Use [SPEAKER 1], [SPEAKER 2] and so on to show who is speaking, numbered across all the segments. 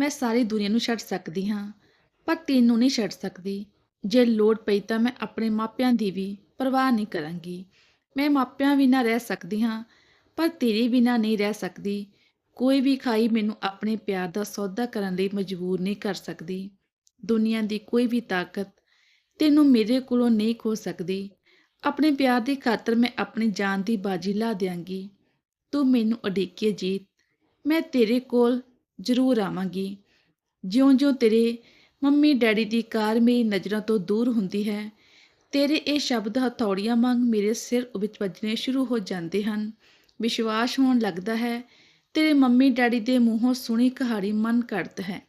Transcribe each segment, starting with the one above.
[SPEAKER 1] ਮੈਂ ਸਾਰੀ ਦੁਨੀਆ ਨੂੰ ਛੱਡ ਸਕਦੀ ਹਾਂ, ਪਰ ਤੈਨੂੰ ਨਹੀਂ ਛੱਡ ਸਕਦੀ। ਜੇ ਲੋੜ ਪਈ ਤਾਂ ਮੈਂ ਆਪਣੇ ਮਾਪਿਆਂ ਦੀ ਵੀ ਪਰਵਾਹ ਨਹੀਂ ਕਰਾਂਗੀ। ਮੈਂ ਮਾਪਿਆਂ ਬਿਨਾਂ ਰਹਿ ਸਕਦੀ ਹਾਂ, ਪਰ ਤੇਰੇ ਬਿਨਾਂ ਨਹੀਂ ਰਹਿ ਸਕਦੀ। ਕੋਈ ਵੀ ਖਾਈ ਮੈਨੂੰ ਆਪਣੇ ਪਿਆਰ ਦਾ ਸੌਦਾ ਕਰਨ ਲਈ ਮਜਬੂਰ ਨਹੀਂ ਕਰ ਸਕਦੀ। ਦੁਨੀਆ ਦੀ ਕੋਈ ਵੀ ਤਾਕਤ ਤੈਨੂੰ ਮੇਰੇ ਕੋਲੋਂ ਨਹੀਂ ਖੋ ਸਕਦੀ। ਆਪਣੇ ਪਿਆਰ ਦੀ ਖਾਤਰ ਮੈਂ ਆਪਣੀ ਜਾਨ ਦੀ ਬਾਜੀ ਲਾ ਦਿਆਂਗੀ। ਤੂੰ ਮੈਨੂੰ ਅਡੀਕੇ ਜੀਤ ਮੈਂ ਤੇਰੇ ਕੋਲ ਜ਼ਰੂਰ ਆਵਾਂਗੀ। ਜਿਉਂ-ਜਿਉਂ ਤੇਰੇ ਮੰਮੀ ਡੈਡੀ ਦੀ ਕਾਰ ਮੇਰੀ ਨਜ਼ਰਾਂ ਤੋਂ ਦੂਰ ਹੁੰਦੀ ਹੈ, ਤੇਰੇ ਇਹ ਸ਼ਬਦ ਹਥੌੜੀਆਂ ਵਾਂਗ ਮੇਰੇ ਸਿਰ ਵਿੱਚ ਵੱਜਣੇ ਸ਼ੁਰੂ ਹੋ ਜਾਂਦੇ ਹਨ। ਵਿਸ਼ਵਾਸ ਹੋਣ ਲੱਗਦਾ ਹੈ, ਤੇਰੇ ਮੰਮੀ ਡੈਡੀ ਦੇ ਮੂੰਹੋਂ ਸੁਣੀ ਕਹਾਣੀ ਮਨ ਕਰਦਾ ਹੈ।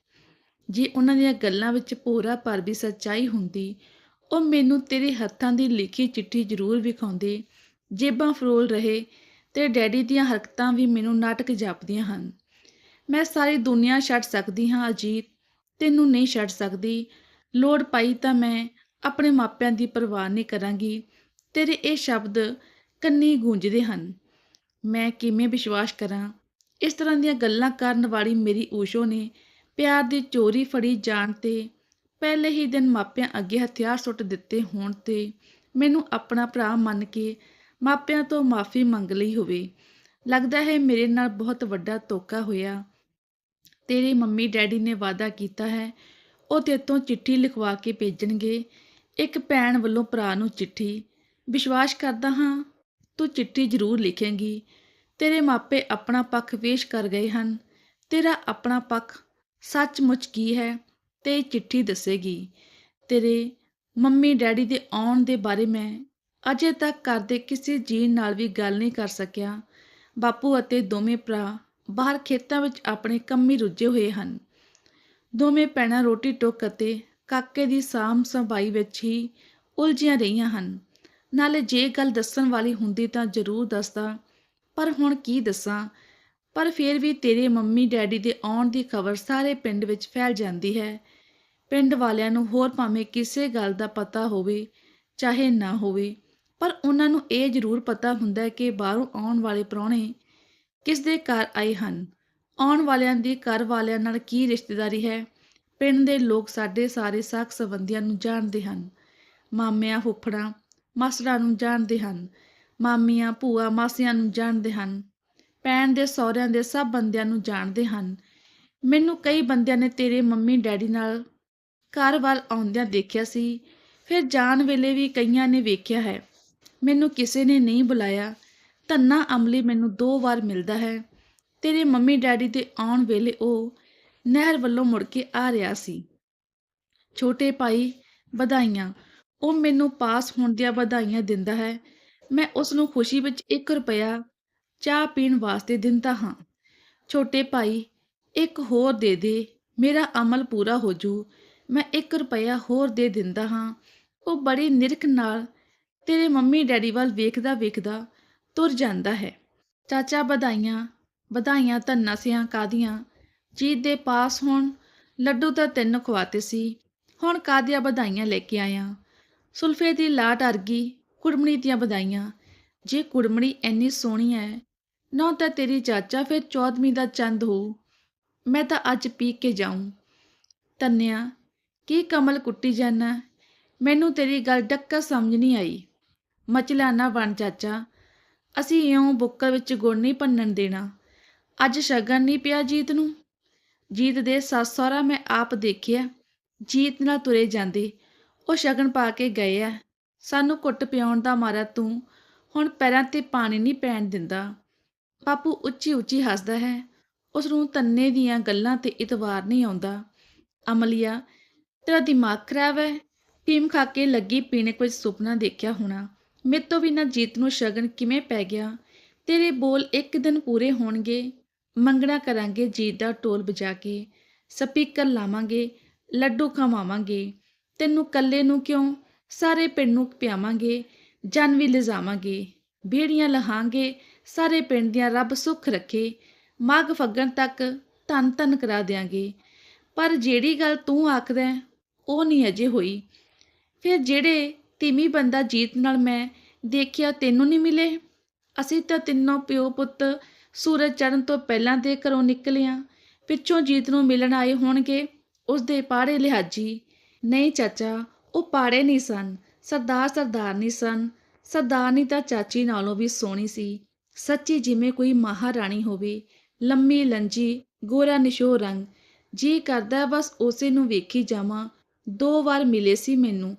[SPEAKER 1] ਜੇ ਉਹਨਾਂ ਦੀਆਂ ਗੱਲਾਂ ਵਿੱਚ ਭੋਰਾ ਪਰ ਵੀ ਸੱਚਾਈ ਹੁੰਦੀ, ਉਹ ਮੈਨੂੰ ਤੇਰੇ ਹੱਥਾਂ ਦੀ ਲਿਖੀ ਚਿੱਠੀ ਜ਼ਰੂਰ ਵਿਖਾਉਂਦੇ। ਜੇਬਾਂ ਫਰੋਲ ਰਹੇ ਤੇ ਡੈਡੀ ਦੀਆਂ ਹਰਕਤਾਂ ਵੀ ਮੈਨੂੰ ਨਾਟਕ ਜਾਪਦੀਆਂ ਹਨ। ਮੈਂ ਸਾਰੀ ਦੁਨੀਆ ਛੱਡ ਸਕਦੀ ਹਾਂ ਅਜੀਤ, ਤੈਨੂੰ ਨਹੀਂ ਛੱਡ ਸਕਦੀ। ਲੋੜ ਪਾਈ ਤਾਂ ਮੈਂ ਆਪਣੇ ਮਾਪਿਆਂ ਦੀ ਪਰਵਾਹ ਨਹੀਂ ਕਰਾਂਗੀ। ਤੇਰੇ ਇਹ ਸ਼ਬਦ ਕੰਨੀ ਗੂੰਜਦੇ ਹਨ। ਮੈਂ ਕਿਵੇਂ ਵਿਸ਼ਵਾਸ ਕਰਾਂ? ਇਸ ਤਰ੍ਹਾਂ ਦੀਆਂ ਗੱਲਾਂ ਕਰਨ ਵਾਲੀ ਮੇਰੀ ਊਸ਼ੋ ਨੇ ਪਿਆਰ ਦੀ ਚੋਰੀ ਫੜੀ ਜਾਣ ਤੇ ਪਹਿਲੇ ਹੀ ਦਿਨ ਮਾਪਿਆਂ ਅੱਗੇ ਹਥਿਆਰ ਸੁੱਟ ਦਿੱਤੇ ਹੋਣ ਤੇ ਮੈਨੂੰ ਆਪਣਾ ਭਰਾ ਮੰਨ ਕੇ ਮਾਪਿਆਂ ਤੋਂ ਮਾਫੀ ਮੰਗ ਲਈ ਹੋਵੇ। ਲੱਗਦਾ ਹੈ ਮੇਰੇ ਨਾਲ ਬਹੁਤ ਵੱਡਾ ਧੋਖਾ ਹੋਇਆ। ਤੇਰੇ ਮੰਮੀ ਡੈਡੀ ਨੇ ਵਾਅਦਾ ਕੀਤਾ ਹੈ, ਉਹ ਤੇਰੇ ਤੋਂ ਚਿੱਠੀ ਲਿਖਵਾ ਕੇ ਭੇਜਣਗੇ। ਇੱਕ ਭੈਣ ਵੱਲੋਂ ਭਰਾ ਨੂੰ ਚਿੱਠੀ। ਵਿਸ਼ਵਾਸ ਕਰਦਾ ਹਾਂ, ਤੂੰ ਚਿੱਠੀ ਜ਼ਰੂਰ ਲਿਖੇਂਗੀ। ਤੇਰੇ ਮਾਪੇ ਆਪਣਾ ਪੱਖ ਪੇਸ਼ ਕਰ ਗਏ ਹਨ। ਤੇਰਾ ਆਪਣਾ ਪੱਖ ਸੱਚਮੁੱਚ ਕੀ ਹੈ, ਤੇ ਚਿੱਠੀ ਦੱਸੇਗੀ। ਤੇਰੇ ਮੰਮੀ ਡੈਡੀ ਦੇ ਆਉਣ ਦੇ ਬਾਰੇ ਮੈਂ ਅਜੇ ਤੱਕ ਘਰ ਦੇ ਕਿਸੇ ਜੀਣ ਨਾਲ ਵੀ ਗੱਲ ਨਹੀਂ ਕਰ ਸਕਿਆ। ਬਾਪੂ ਅਤੇ ਦੋਵੇਂ ਭਰਾ ਬਾਹਰ ਖੇਤਾਂ ਵਿੱਚ ਆਪਣੇ ਕੰਮੀ ਰੁੱਝੇ ਹੋਏ ਹਨ। ਦੋਵੇਂ ਭੈਣਾਂ ਰੋਟੀ ਟੁੱਕ ਅਤੇ ਕਾਕੇ ਦੀ ਸਾਂਭ ਸੰਭਾਈ ਵਿੱਚ ਹੀ ਉਲਝੀਆਂ ਰਹੀਆਂ ਹਨ। ਨਾਲੇ ਜੇ ਗੱਲ ਦੱਸਣ ਵਾਲੀ ਹੁੰਦੀ ਤਾਂ ਜ਼ਰੂਰ ਦੱਸਦਾ, ਪਰ ਹੁਣ ਕੀ ਦੱਸਾਂ? ਪਰ ਫਿਰ ਵੀ ਤੇਰੇ ਮੰਮੀ ਡੈਡੀ ਦੇ ਆਉਣ ਦੀ ਖਬਰ ਸਾਰੇ ਪਿੰਡ ਵਿੱਚ ਫੈਲ ਜਾਂਦੀ ਹੈ। ਪਿੰਡ ਵਾਲਿਆਂ ਨੂੰ ਹੋਰ ਭਾਵੇਂ ਕਿਸੇ ਗੱਲ ਦਾ ਪਤਾ ਹੋਵੇ, ਚਾਹੇ ਨਾ ਹੋਵੇ, ਪਰ ਉਹਨਾਂ ਨੂੰ ਇਹ ਜ਼ਰੂਰ ਪਤਾ ਹੁੰਦਾ ਹੈ ਕਿ ਬਾਹਰੋਂ ਆਉਣ ਵਾਲੇ ਪ੍ਰਾਹੁਣੇ ਕਿਸ ਦੇ ਘਰ ਆਏ ਹਨ? ਆਉਣ ਵਾਲਿਆਂ ਦੀ ਘਰ ਵਾਲਿਆਂ ਨਾਲ ਕੀ ਰਿਸ਼ਤੇਦਾਰੀ ਹੈ? ਪਿੰਡ ਦੇ ਲੋਕ ਸਾਡੇ ਸਾਰੇ ਸਾਖ ਸੰਬੰਧੀਆਂ ਨੂੰ ਜਾਣਦੇ ਹਨ। ਮਾਮਿਆਂ ਫੁੱਫੜਾਂ ਮਾਸੜਾਂ ਨੂੰ ਜਾਣਦੇ ਹਨ। ਮਾਮੀਆਂ, ਭੂਆ, ਮਾਸੀਆਂ ਨੂੰ ਜਾਣਦੇ ਹਨ। ਭੈਣ ਦੇ ਸਹੁਰਿਆਂ ਦੇ ਸਭ ਬੰਦਿਆਂ ਨੂੰ ਜਾਣਦੇ ਹਨ। ਮੈਨੂੰ ਕਈ ਬੰਦਿਆਂ ਨੇ ਤੇਰੇ ਮੰਮੀ, ਡੈਡੀ ਨਾਲ ਘਰ ਵੱਲ ਆਉਂਦਿਆਂ ਦੇਖਿਆ ਸੀ। ਫਿਰ ਜਾਣ ਵੇਲੇ ਵੀ ਕਈਆਂ ਨੇ ਵੇਖਿਆ ਹੈ। ਮੈਨੂੰ ਕਿਸੇ ਨੇ ਨਹੀਂ ਬੁਲਾਇਆ। ਧੰਨਾ ਅਮਲੀ ਮੈਨੂੰ ਦੋ ਵਾਰ ਮਿਲਦਾ ਹੈ। ਤੇਰੇ ਮੰਮੀ ਡੈਡੀ ਦੇ ਆਉਣ ਵੇਲੇ ਉਹ ਨਹਿਰ ਵੱਲੋਂ ਮੁੜ ਕੇ ਆ ਰਿਹਾ ਸੀ। ਛੋਟੇ ਭਾਈ, ਵਧਾਈਆਂ। ਉਹ ਮੈਨੂੰ ਪਾਸ ਹੋਣ ਦੀਆਂ ਵਧਾਈਆਂ ਦਿੰਦਾ ਹੈ। ਮੈਂ ਉਸ ਨੂੰ ਖੁਸ਼ੀ ਵਿੱਚ 1 ਰੁਪਇਆ ਚਾਹ ਪੀਣ ਵਾਸਤੇ ਦਿੰਦਾ ਹਾਂ। ਛੋਟੇ ਭਾਈ, ਇੱਕ ਹੋਰ ਦੇ ਦੇ, ਮੇਰਾ ਅਮਲ ਪੂਰਾ ਹੋ ਜੂ। ਮੈਂ 1 ਰੁਪਇਆ ਹੋਰ ਦੇ ਦਿੰਦਾ ਹਾਂ। ਉਹ ਬੜੀ ਨਿਰਖ ਨਾਲ ਤੇਰੇ ਮੰਮੀ ਡੈਡੀ ਵੱਲ ਵੇਖਦਾ ਵੇਖਦਾ ਤੁਰ ਜਾਂਦਾ ਹੈ। ਚਾਚਾ ਵਧਾਈਆਂ ਵਧਾਈਆਂ ਧੰਨਾ ਸਿਆਂ ਕਾਦੀਆਂ ਜੀਤ ਦੇ ਪਾਸ ਹੋਣ ਲੱਡੂ ਤਾਂ ਤਿੰਨ ਖਵਾਤੇ ਸੀ। ਹੁਣ ਕਾਦੀਆਂ ਵਧਾਈਆਂ ਲੈ ਕੇ ਆਇਆ? ਸੁਲਫੇ ਦੀ ਲਾਟ ਅਰਗੀ ਕੁੜਮਣੀ ਦੀਆਂ ਵਧਾਈਆਂ। ਜੇ ਕੁੜਮਣੀ ਐਨੀ ਸੋਹਣੀ ਹੈ ਨਾ ਤਾਂ ਤੇਰੀ ਚਾਚਾ ਫਿਰ ਚੌਦਵੀਂ ਦਾ ਚੰਦ ਹੋ ਮੈਂ ਤਾਂ ਅੱਜ ਪੀ ਕੇ ਜਾਊਂ। ਤੰਨਿਆ ਕੀ ਕਮਲ ਕੁੱਟੀ ਜਾਨਾ? ਮੈਨੂੰ ਤੇਰੀ ਗੱਲ ਡੱਕਾ ਸਮਝ ਨਹੀਂ ਆਈ। ਮਚਲਾ ਨਾ ਬਣ ਚਾਚਾ ਅਸੀਂ ਇਉਂ ਬੁੱਕਲ ਵਿੱਚ ਗੁੜ ਨਹੀਂ ਭੰਨਣ ਦੇਣਾ। ਅੱਜ ਸ਼ਗਨ ਨਹੀਂ ਪਿਆ ਜੀਤ ਨੂੰ। ਜੀਤ ਦੇ ਸੱਸ ਸਹੁਰਾ ਮੈਂ ਆਪ ਦੇਖਿਆ। ਜੀਤ ਨਾਲ ਤੁਰੇ ਜਾਂਦੇ। ਉਹ ਸ਼ਗਨ ਪਾ ਕੇ ਗਏ ਆ। ਸਾਨੂੰ ਕੁੱਟ ਪਿਆਉਣ ਦਾ ਮਾਰਾ ਤੂੰ। ਹੁਣ ਪੈਰਾਂ ਤੇ ਪਾਣੀ ਨਹੀਂ ਪੈਣ ਦਿੰਦਾ। ਬਾਪੂ ਉੱਚੀ ਉੱਚੀ ਹੱਸਦਾ ਹੈ। ਉਸ ਨੂੰ ਤੰਨੇ ਦੀਆਂ ਗੱਲਾਂ ਤੇ ਇਤਵਾਰ ਨਹੀਂ ਆਉਂਦਾ। ਅਮਲੀਆ, ਤੇਰਾ ਦਿਮਾਗ ਖਰਾਬ ਹੈ। ਪੀਮ ਖਾ ਕੇ ਲੱਗੀ ਪੀਣੇ ਕੋਈ ਸੁਪਨਾ ਦੇਖਿਆ ਹੋਣਾ। ਮੇਰੇ ਤੋਂ ਬਿਨਾਂ ਜੀਤ ਨੂੰ ਸ਼ਗਨ ਕਿਵੇਂ ਪੈ ਗਿਆ? ਤੇਰੇ ਬੋਲ ਇੱਕ ਦਿਨ ਪੂਰੇ ਹੋਣਗੇ। ਮੰਗਣਾ ਕਰਾਂਗੇ ਜੀਤ ਦਾ ਢੋਲ ਵਜਾ ਕੇ। ਸਪੀਕਰ ਲਾਵਾਂਗੇ, ਲੱਡੂ ਖਵਾਵਾਂਗੇ। ਤੈਨੂੰ ਕੱਲੇ ਨੂੰ ਕਿਉਂ? ਸਾਰੇ ਪਿੰਡ ਨੂੰ ਪਿਆਵਾਂਗੇ। ਜਨ ਵੀ ਲਿਜਾਵਾਂਗੇ। ਬੇੜੀਆਂ ਲਹਾਂਗੇ। ਸਾਰੇ ਪਿੰਡ ਦੀਆਂ ਰੱਬ ਸੁੱਖ ਰੱਖੇ। ਮਾਘ ਫੱਗਣ ਤੱਕ ਧੰਨ ਧੰਨ ਕਰਾ ਦਿਆਂਗੇ। ਪਰ ਜਿਹੜੀ ਗੱਲ ਤੂੰ ਆਖਦਾ ਉਹ ਨਹੀਂ ਅਜੇ ਹੋਈ। ਫਿਰ ਜਿਹੜੇ ਤੀਵੀਂ ਬੰਦਾ ਜੀਤ ਨਾਲ ਮੈਂ ਦੇਖਿਆ ਤੈਨੂੰ ਨਹੀਂ ਮਿਲੇ। ਅਸੀਂ ਤਾਂ ਤਿੰਨੋਂ ਪਿਓ ਪੁੱਤ ਸੂਰਜ ਚੜ੍ਹਨ ਤੋਂ ਪਹਿਲਾਂ ਦੇ ਘਰੋਂ ਨਿਕਲਿਆ, ਪਿੱਛੋਂ ਜੀਤ ਨੂੰ ਮਿਲਣ ਆਏ ਹੋਣਗੇ ਉਸਦੇ ਪਾੜੇ ਲਿਹਾਜੀ। ਨਹੀਂ ਚਾਚਾ, ਉਹ ਪਾੜੇ ਨਹੀਂ ਸਨ, ਸਰਦਾਰ ਸਰਦਾਰਨੀ ਸਨ, ਸਰਦਾਰਨੀ ਤਾਂ ਚਾਚੀ ਨਾਲੋਂ ਵੀ ਸੋਹਣੀ ਸੀ। ਸੱਚੀ ਜਿਵੇਂ ਕੋਈ ਮਹਾਰਾਣੀ ਹੋਵੇ, ਲੰਮੀ ਲੰਜੀ, ਗੋਰਾ ਨਿਸ਼ੋ ਰੰਗ, ਜੀ ਕਰਦਾ ਬਸ ਉਸੇ ਨੂੰ ਵੇਖੀ ਜਾਵਾਂ, ਦੋ ਵਾਰ ਮਿਲੇ ਸੀ ਮੈਨੂੰ